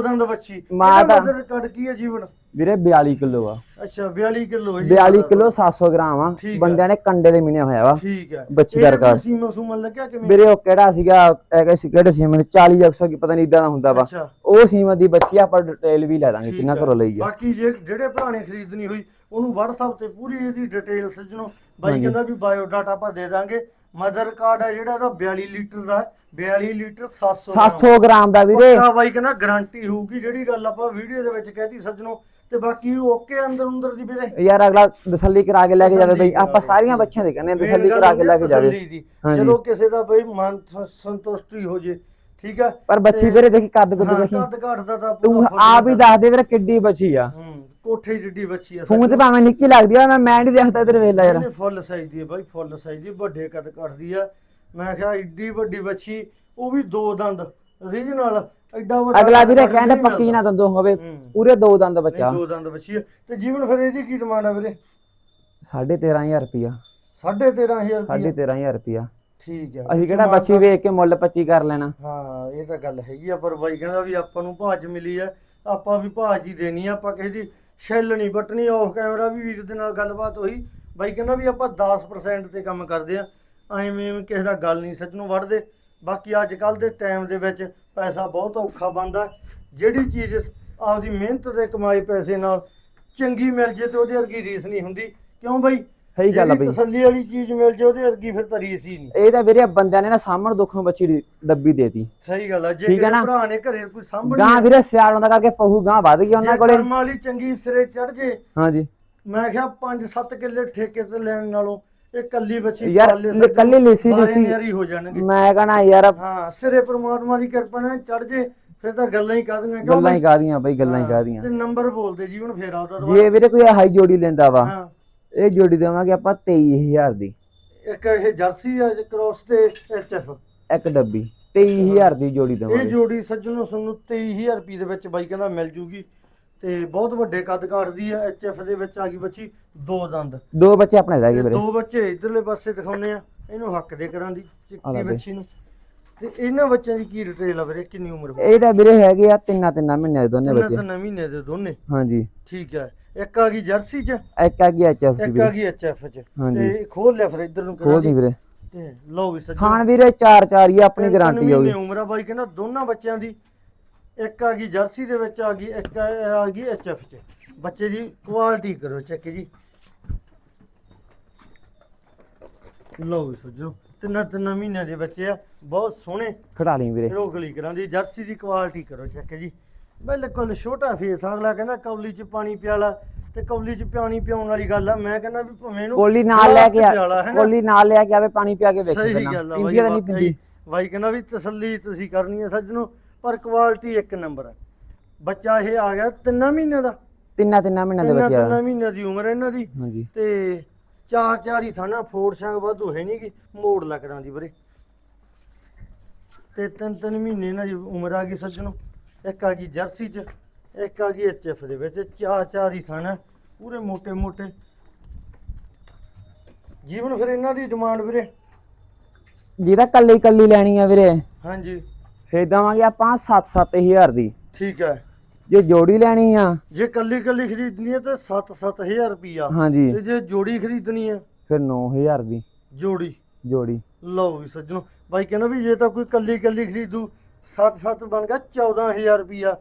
ਦਾ ਦੰਦ- ਬੱਚੀ। ਮਾਂ ਦਾ- ਕੱਦ ਕੀ ਹੈ ਜੀਵਨ? ਵੀਰੇ 42 ਕਿਲੋ ਆ। ਅੱਛਾ 42 ਕਿਲੋ ਹੈ ਜੀ। 42 ਕਿਲੋ 700 ਗ੍ਰਾਮ ਆ। ਠੀਕ ਆ। ਬੰਦਿਆਂ ਨੇ ਕੰਡੇ ਦੇ ਮਿਣਿਆ ਹੋਇਆ ਵਾ। ਠੀਕ ਹੈ ਬੱਚੀ ਦਾ ਰਿਕਾਰਡ। ਸੀਮਾ ਸੂਮਨ ਲੱਗਿਆ ਕਿਵੇਂ? ਵੀਰੇ ਉਹ ਕਿਹੜਾ ਸੀਗਾ? ਹੈਗਾ ਸੀ ਕਿਹੜੇ ਸੀਮਨ? 40 100 ਕੀ ਪਤਾ ਨਹੀਂ ਇਦਾਂ ਦਾ ਹੁੰਦਾ ਵਾ। ਅੱਛਾ। ਉਹ ਸੀਮਨ ਦੀ ਬੱਚੀ ਆ, ਆਪਾਂ ਡਿਟੇਲ ਵੀ ਲੈ ਦਾਂਗੇ ਠੀਕ ਕਿੰਨਾ ਹੈ। ਘਰੋਂ ਲਈ ਆ। ਬਾਕੀ ਜੇ ਜਿਹੜੇ ਭਰਾ ਨੇ ਖਰੀਦਣੀ ਹੋਈ ਉਹਨੂੰ WhatsApp ਤੇ ਪੂਰੀ ਇਹਦੀ ਡਿਟੇਲ ਸੱਜਣੋ। ਬਾਈ ਹਾਂਜੀ। ਕਹਿੰਦਾ ਵੀ ਬਾਇਓ ਡਾਟਾ ਆਪਾਂ ਦੇ ਦਾਂਗੇ। ਮਦਰ ਕਾਰਡ ਹੈ ਜਿਹੜਾ ਇਹਦਾ 42 ਲੀਟਰ ਦਾ ਹੈ, 42 ਲੀਟਰ 700 ਗ੍ਰਾਮ। 700 ਗ੍ਰਾਮ। ਦਾ ਵੀਰੇ। ਪੱਕਾ ਬਾਈ ਕਹਿੰਦਾ ਗਾਰੰਟੀ ਹੋਊਗੀ। ਜਿਹੜੀ ਗੱਲ ਆਪਾਂ ਵੀਡੀਓ ਦੇ ਵਿੱਚ ਕਹਿਤੀ ਸੱਜਣੋ ਤੇ ਬਾਕੀ ਓਕੇ ਅੰਦਰ ਅੰਦਰ ਦੀ ਵੀਰੇ। ਯਾਰ ਅਗਲਾ ਤਸੱਲੀ ਕਰਾ ਕੇ ਲੈ ਕੇ ਜਾਵੇ ਬਈ ਆਪਾਂ। ਸਾਰੀਆਂ ਬੱਚੀਆਂ ਦੇ ਕਹਿੰਦੇ ਆ, ਤਸੱਲੀ ਕਰਾ ਕੇ ਲੈ ਕੇ ਜਾਵੇ। ਜਦੋਂ ਕਿਸੇ ਦਾ ਬਈ ਮਨ ਸੰਤੁਸ਼ਟੀ ਹੋ ਜੇ ਠੀਕ ਹੈ ਪਰ ਬੱਚੀ ਤੇ- ਵੀਰੇ ਦੇਖੀ ਕੱਦ ਕੁੱਦ ਦੇਖੀ। ਕੱਦ ਘਟਦਾ ਤਾਂ ਤੂੰ ਆਪ ਹੀ। ਦੱਸ ਦੇ ਵੀਰੇ ਕਿੱਡੀ ਬੱਚੀ ਆ। ਕੋਠੇ ਜਿੱਡੀ ਬੱਚੀ ਆ ਫੋਨ 'ਚ ਭਾਵੇਂ ਨਿੱਕੀ ਲੱਗਦੀ ਆ ਮੈਂ ਮੈਂ ਨਹੀਂ ਦੇਖਦਾ ਇਧਰ ਵੇਖ ਲੈ ਯਾਰ ਫੁੱਲ ਸਾਈਜ਼ ਦੀ ਹੈ ਬਾਈ ਫੁੱਲ ਸਾਈਜ਼ ਦੀ ਵੱਡੇ ਕੱਦ ਕੱਟਦੀ ਆ। ਮੈਂ ਕਿਹਾ ਏਡੀ ਵੱਡੀ ਬੱਚੀ ਉਹ ਵੀ ਦੋ ਦੰਦ। ਰੀਜਨਲ ਐਡਾ ਵੱਡਾ ਅਗਲਾ ਵੀਰੇ ਕੱਦ ਕਹਿੰਦੇ ਨਹੀਂ ਪੱਕੀ ਨਾ ਦੰਦੋਂ ਹੋਵੇ ਹੂੰ। ਪੂਰੇ ਦੋ ਦੰਦ ਨਹੀਂ, ਬੱਚਾ ਦੋ ਦੰਦ ਬੱਚੀ ਆ। ਤੇ ਜੀਵਨ ਫਿਰ ਇਹਦੀ ਕੀ ਡਿਮਾਂਡ ਆ ਵੀਰੇ? 13500 ਰੁਪਿਆ 13500 ਰੁਪਏ 13500 ਰੁਪਿਆ ਠੀਕ ਹੈ ਅਸੀਂ ਕਿਹੜਾ ਬੱਚੀ ਵੇਚ ਕੇ ਮੁੱਲ 25 ਕਰ ਲੈਣਾ। ਹਾਂ ਇਹ ਤਾਂ ਗੱਲ ਹੈਗੀ ਆ ਪਰ ਬਾਈ ਕਹਿੰਦਾ ਵੀ ਆਪਾਂ ਨੂੰ ਭਾਜ ਮਿਲੀ ਆ। ਆਪਾਂ ਵੀ ਭਾਜ ਹੀ ਦੇਣੀ ਆ ਆਪਾਂ ਕਿਸੇ ਦੀ ਛੈਲ ਨਹੀਂ ਵੱਟਣੀ ਆਫ ਕੈਮਰਾ ਵੀ ਵੀਰ ਦੇ ਨਾਲ ਗੱਲਬਾਤ ਹੋਈ। ਬਾਈ ਕਹਿੰਦਾ ਵੀ ਆਪਾਂ 10% ਤੇ ਕੰਮ ਕਰਦੇ ਆ। ਐਵੇਂ ਐਵੇਂ ਕਿਸੇ ਦਾ ਗੱਲ ਨਹੀਂ ਸੱਜਣੋਂ ਵੜਦੇ ਬਾਕੀ ਅੱਜ ਕੱਲ ਦੇ ਟਾਈਮ ਦੇ ਵਿੱਚ ਪੈਸਾ ਬਹੁਤ ਔਖਾ ਬਣਦਾ ਜਿਹੜੀ ਚੀਜ਼ ਆਪਦੀ ਮਿਹਨਤ ਦੇ ਕਮਾਏ ਪੈਸੇ ਨਾਲ ਚੰਗੀ ਮਿਲ ਜੇ ਤੇ ਉਹਦੇ ਵਰਗੀ ਰੀਸ ਨਹੀਂ ਹੁੰਦੀ। ਕਿਉਂ ਬਾਈ? ਸਹੀ ਗੱਲ ਆ ਬਈ। ਤਸੱਲੀ ਵਾਲੀ ਚੀਜ਼ ਮਿਲ ਜੇ ਉਹਦੇ ਵਰਗੀ ਫਿਰ ਤਾਂ ਰੀਸ ਹੀ ਨਹੀਂ। ਇਹ ਤਾਂ ਵੀਰੇ ਬੰਦਿਆਂ ਨੇ ਨਾ ਸਾਹਮਣ ਦੁੱਖੋਂ ਬੱਚੀ ਦੀ ਡੱਬੀ ਦੇਤੀ। ਸਹੀ ਗੱਲ ਆ ਜੇ ਕਿਸੇ ਨਾ? ਭਰਾ ਨੇ ਘਰੇ ਕੋਈ ਸਾਂਭਣੀ ਗਾਂ ਵੀਰੇ ਸਿਆਲ ਹੁੰਦਾ ਕਰਕੇ ਪਹੂ ਗਾਂ ਵੱਧ ਗਿਆ ਉਹਨਾਂ ਕੋਲੇ। ਕਰਮ ਵਾਲੀ ਚੰਗੀ ਸਿਰੇ ਚੜ ਜੇ ਹਾਂਜੀ। ਮੈਂ ਕਿਹਾ 5-7 ਕਿੱਲੇ ਠੇਕੇ ਤੇ ਲੈਣ ਨਾਲੋਂ ਇਹ ਕੱਲੀ ਬੱਚੀ ਯਾਰ, ਕੱਲੀ ਲਿੱਸੀ ਲਿੱਸੀ। ਹੋ ਜਾਣਗੇ। ਮੈਂ ਕਹਣਾ ਯਾਰ ਹਾਂ ਸਿਰੇ ਪ੍ਰਮਾਤਮਾ ਦੀ ਕਿਰਪਾ ਨਾਲ ਚੜ ਜੇ ਫਿਰ ਤਾਂ ਗੱਲਾਂ ਹੀ ਕਾਦੀਆਂ ਕਿਉਂ ਗੱਲਾਂ ਹੀ? ਕਾਦੀਆਂ ਬਈ ਗੱਲਾਂ ਹੀ ਕਾਦੀਆਂ ਤੇ ਨੰਬਰ ਬੋਲਦੇ ਜੀਵਨ ਫੇਰ ਆਉਦਾ ਜੇ ਵੀਰੇ ਕੋਈ ਹਾਈ ਜੋੜੀ ਲੈਂਦਾ ਵਾ ਇਹ ਜੋੜੀ ਦੇਵਾਂਗੇ ਆਪਾਂ 23000 ਦੀ। ਇੱਕ ਇਹ ਜਰਸੀ ਆ ਕ੍ਰੋਸ ਤੇ ਐਚਐਫ ਇੱਕ ਡੱਬੀ 23000 ਦੀ ਜੋੜੀ ਇਹ ਦੇਵਾਂਗੇ। ਜੋੜੀ ਸੱਜਣੋਂ ਸਾਨੂੰ 23000 ਰੁਪਏ ਦੇ ਵਿੱਚ ਬਾਈ ਕਹਿੰਦਾ ਮਿਲ ਜੂਗੀ। ਤੇ ਬਹੁਤ ਵੱਡੇ ਕੱਦ ਕਾਟਦੀ ਆ ਐਚਐਫ ਦੇ ਵਿੱਚ ਆ ਗਈ ਬੱਚੀ ਦੋ ਦੰਦ। ਦੋ ਬੱਚੇ ਆਪਣੇ ਰਹਿ ਗਏ ਵੀਰੇ। ਦੋ ਬੱਚੇ ਇਧਰਲੇ ਪਾਸੇ ਦਿਖਾਉਨੇ ਆ ਇਹਨੂੰ ਹੱਕ ਦੇ ਕਰਾਂ ਦੀ ਲੈ ਚਿੱਟੀ। ਬੱਚੀ ਨੂੰ। ਤੇ ਇਹਨਾਂ ਬੱਚਿਆਂ ਦੀ ਕੀ ਡਿਟੇਲ ਆ ਵੀਰੇ ਕਿੰਨੀ ਉਮਰ ਹੋ ਇਹ ਤਾਂ ਵੀਰੇ ਹੈਗੇ ਆ ਤਿੰਨਾਂ ਤਿੰਨਾਂ ਮਹੀਨਿਆਂ ਦੇ ਦੋਨੇ ਬੱਚੇ। ਤਿੰਨ ਮਹੀਨੇ ਦੇ ਦੋਨੇ। ਹਾਂਜੀ। ਠੀਕ ਹੈ ਇੱਕ ਆ ਗਈ ਜਰਸੀ ਚ ਇੱਕ ਆ ਗਿਆ ਐਚਐਫ ਇੱਕ ਆ ਗਈ ਐਚਐਫ ਚ। ਤੇ ਖੋਲ ਲਿਆ ਫਿਰ ਇਧਰ ਨੂੰ ਖੋਲ ਦੀ ਵੀਰੇ। ਲਓ ਵੀ ਸੱਜਣ। ਖਾਣ ਵੀਰੇ ਚਾਰ ਚਾਰ ਹੀ ਆਪਣੀ ਗਾਰੰਟੀ ਹੋਊਗੀ ਉਮਰ ਆ ਬਾਈ ਕਹਿੰਦਾ ਦੋਨਾਂ ਬੱਚਿਆਂ ਦੀ ਇੱਕ ਆ ਗਈ ਜਰਸੀ ਦੇ ਵਿੱਚ ਆ ਗਈ ਇੱਕ ਆ ਆ ਗਈ ਐਚਐਫ ਚ। ਬੱਚੇ ਦੀ ਕੁਆਲਿਟੀ ਕਰੋ ਚੈੱਕ ਜੀ। ਲਓ ਵੀ ਸੱਜਣੋ ਤਿੰਨਾਂ ਤਿੰਨਾਂ ਮਹੀਨਿਆਂ ਦੇ ਬੱਚੇ ਆ ਬਹੁਤ ਸੋਹਣੇ। ਖੜਾ ਲਈ ਵੀਰੇ। ਰੋਗਲੀ ਕਰਾਂ ਦੀ ਜਰਸੀ ਦੀ ਕੁਆਲਿਟੀ ਕਰੋ ਚੈੱਕ ਜੀ। ਬਿਲਕੁਲ ਛੋਟਾ ਫੇਸ ਅਗਲਾ ਕਹਿੰਦਾ ਕੌਲੀ ਚ ਪਾਣੀ ਪਿਆਲਾ ਤੇ ਕੌਲੀ ਚ ਪਾਣੀ ਪਿਆਉਣ ਵਾਲੀ ਗੱਲ ਆ ਮੈਂ ਕਹਿੰਦਾ ਵੀ ਭਾਵੇਂ ਇਹਨੂੰ ਕੋਲੀ ਨਾਲ ਲੈ ਕੇ ਆ? ਕੋਲੀ ਨਾਲ ਲੈ ਕੇ ਆਵੇ ਪਾਣੀ ਪਿਆ ਕੇ ਵੇਖੇ ਸਹੀ ਗੱਲ ਆ ਪਿੰਦੀ ਤਾਂ ਨਹੀਂ। ਪਿੰਦੀ। ਬਾਈ ਕਹਿੰਦਾ ਵੀ ਤਸੱਲੀ ਤੁਸੀਂ ਕਰਨੀ ਹੈ ਸੱਜਣੋ। ਪਰ ਕੁਆਲਿਟੀ ਇੱਕ ਨੰਬਰ ਹੈ ਬੱਚਾ ਇਹ ਆ ਗਿਆ ਤਿੰਨਾਂ ਮਹੀਨਿਆਂ ਦਾ। ਤਿੰਨਾਂ ਤਿੰਨਾਂ ਮਹੀਨਿਆਂ ਦੇ ਤਿੰਨਾਂ ਬੱਚੇ। ਤਿੰਨਾਂ ਦੀ ਉਮਰ ਇਹਨਾਂ ਦੀ। ਹਾਂਜੀ। ਤੇ ਚਾਰ ਚਾਰ ਹੀ ਥਾਣਾ ਫੋਰ ਸਿੰਘ ਵਾਧੂ ਹੈ ਨਹੀਂ ਕਿ ਮੋੜ ਲੱਗਣਾ ਦੀ ਵੀਰੇ। ਤੇ ਤਿੰਨ ਤਿੰਨ ਮਹੀਨੇ ਇਹਨਾਂ ਦੀ ਉਮਰ ਆ ਗਈ ਸੱਚ ਨੂੰ ਇੱਕ ਆ ਗਈ ਜਰਸੀ 'ਚ ਇੱਕ ਆ ਗਈ ਐਚਐਫ ਦੇ ਵਿੱਚ। ਚਾਰ ਚਾਰ ਹੀ ਥਾਣਾ ਪੂਰੇ ਮੋਟੇ ਮੋਟੇ। ਜੀਵਨ ਫਿਰ ਇਹਨਾਂ ਦੀ ਡਿਮਾਂਡ ਵੀਰੇ। ਜਿਹਦਾ ਕੱਲੀ ਕੱਲੀ ਲੈਣੀ ਆ ਵੀਰੇ। ਹਾਂਜੀ। ਫੇਰ ਦਵਾਂਗੇ ਆਪਾਂ 7-7000 ਦੀ। ਠੀਕ ਹੈ। ਜੇ ਜੋੜੀ ਲੈਣੀ ਆ। ਜੇ ਕੱਲੀ ਕੱਲੀ ਖਰੀਦਣੀ ਹੈ ਤਾਂ 7-7000 ਰੁਪਿਆ ਹਾਂਜੀ। ਤੇ ਜੇ ਜੋੜੀ ਖਰੀਦਣੀ ਹੈ ਫਿਰ 9000 ਦੀ। ਜੋੜੀ। ਜੋੜੀ। ਲਓ ਵੀ ਸੱਜਣੋ ਬਾਈ ਕਹਿੰਦਾ ਵੀ ਜੇ ਤਾਂ ਕੋਈ ਕੱਲੀ ਕੱਲੀ ਖਰੀਦੂ 7-7 ਬਣ ਗਿਆ 14000 ਰੁਪਿਆ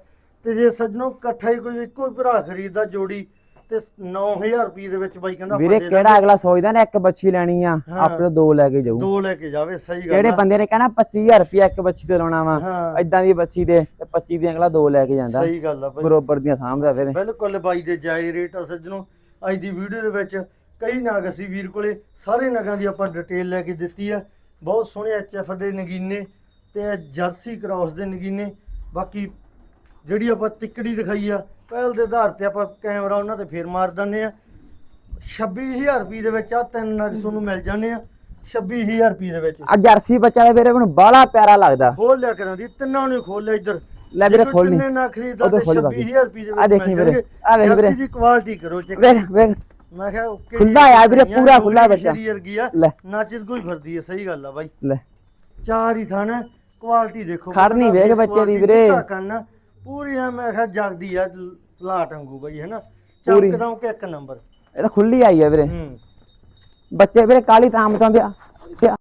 ਤੇ ਜੇ ਸੱਜਣੋ ਇਕੱਠਾ ਹੀ ਕੋਈ ਇੱਕੋ ਭਰਾ ਖਰੀਦਦਾ ਜੋੜੀ ਤੇ 9000 ਰੁਪਏ ਦੇ ਵਿੱਚ ਬਾਈ ਕਹਿੰਦਾ ਵੀਰੇ ਕਿਹੜਾ। ਅਗਲਾ ਸੋਚਦਾ ਨਾ ਇੱਕ ਬੱਚੀ ਲੈਣੀ ਆ। ਆਪਣੇ ਦੋ ਲੈ ਕੇ ਜਾਊ। ਦੋ ਲੈ ਕੇ ਜਾਵੇ ਸਹੀ ਗੱਲ ਕਿਹੜੇ। ਬੰਦੇ ਨੇ ਕਹਿਣਾ 25000 ਰੁਪਇਆ ਇੱਕ ਬੱਚੀ ਤੇ ਲਾਉਣਾ ਵਾ ਇਦਾਂ ਦੀ ਬੱਚੀ ਦੇ ਤੇ 25 ਦੀ ਅਗਲਾ ਦੋ ਲੈ ਕੇ ਜਾਂਦਾ। ਸਹੀ ਗੱਲ ਆ ਬਾਈ। ਬਰੋਬਰ ਦੀਆਂ ਸਾਂਭਦਾ ਫਿਰ ਬਿਲਕੁਲ ਬਾਈ ਦੇ ਜਾਇ ਰੇਟ ਆ ਸੱਜਣੋ। ਅੱਜ ਦੀ ਵੀਡੀਓ ਦੇ ਵਿੱਚ ਕਈ ਨਾਗ ਅਸੀਂ ਵੀਰ ਕੋਲੇ ਸਾਰੇ ਨਗਾਂ ਦੀ ਆਪਾਂ ਡਿਟੇਲ ਲੈ ਕੇ ਦਿੱਤੀ ਆ। ਬਹੁਤ ਸੋਹਣੇ ਐਚਐਫ ਦੇ ਨਗੀਨੇ ਤੇ ਜਰਸੀ ਕ੍ਰਾਸ ਦੇ ਨਗੀਨੇ। ਬਾਕੀ ਜਿਹੜੀ ਆਪਾਂ ਤਿੱਕੜੀ ਦਿਖਾਈ ਆ ਪਹਿਲ ਦੇ ਆਧਾਰ ਤੇ ਆਪਾਂ ਕੈਮਰਾ ਉਹਨਾਂ ਤੇ ਫੇਰ ਮਾਰ ਦਿੰਨੇ ਆ 26000 ਰੁਪਏ ਦੇ ਵਿੱਚ ਆ ਤਿੰਨ ਨਗ ਤੁਹਾਨੂੰ ਮਿਲ ਜਾਂਦੇ ਆ। 26000 ਰੁਪਏ ਦੇ ਵਿੱਚ। ਆ ਜਰਸੀ ਬੱਚਾ ਦਾ ਵੀਰੇ ਮੈਨੂੰ ਬਾਹਲਾ ਪਿਆਰਾ ਲੱਗਦਾ। ਖੋਲ ਲਿਆ ਕਰਾਂ ਦੀ ਤਿੰਨਾਂ ਨੂੰ ਖੋਲ ਲਿਆ ਇੱਧਰ। ਲੈ ਵੀਰੇ ਖੋਲ ਨਹੀਂ ਨਾ ਖਰੀਦਾ ਉਹਦੇ ਤੇ ਖੋਲ ਬਾਕੀ। 26000 ਰੁਪਏ ਦੇ ਵਿੱਚ ਆਹ ਦੇਖੀ ਵੀਰੇ। ਆਹ ਵੇਖ ਵੀਰੇ। ਦੀ ਕੁਆਲਿਟੀ ਕਰੋ ਚੈੱਕ ਵੇਖ ਵੇਖ। ਮੈਂ ਕਿਹਾ ਓਕੇ ਖੁੱਲਾ ਆ ਵੀਰੇ, ਪੂਰਾ ਖੁੱਲਾ ਬੱਚਾ। ਵਰਗੀ ਆ ਲੈ। ਨਾ ਚਿਰ ਕੋਈ ਫਿਰਦੀ ਹੈ ਸਹੀ ਗੱਲ ਆ ਬਾਈ। ਲੈ। ਚਾਰ ਹੀ ਥਣ ਕੁਆਲਿਟੀ ਦੇਖੋ ਖੜ ਨੀ ਵੇਖ ਬੱਚੇ ਦੀ ਵੀਰੇ। ਪੂਰੀ ਆ ਮੈਂ ਕਿਹਾ ਜਗਦੀ ਆ ਲਾਟ ਵਾਂਗੂ ਬਾਈ ਹੈਨਾ? ਪੂਰੀ। ਚਮਕਦਾ ਕਿ ਇੱਕ ਨੰਬਰ। ਇਹ ਤਾਂ ਖੁੱਲੀ ਆਈ ਆ ਵੀਰੇ। ਹੂੰ। ਬੱਚੇ ਵੀਰੇ ਕਾਲੀ ਤਾਂ ਮਚਾਉਂਦੇ ਆ। ਤੇ ਆ-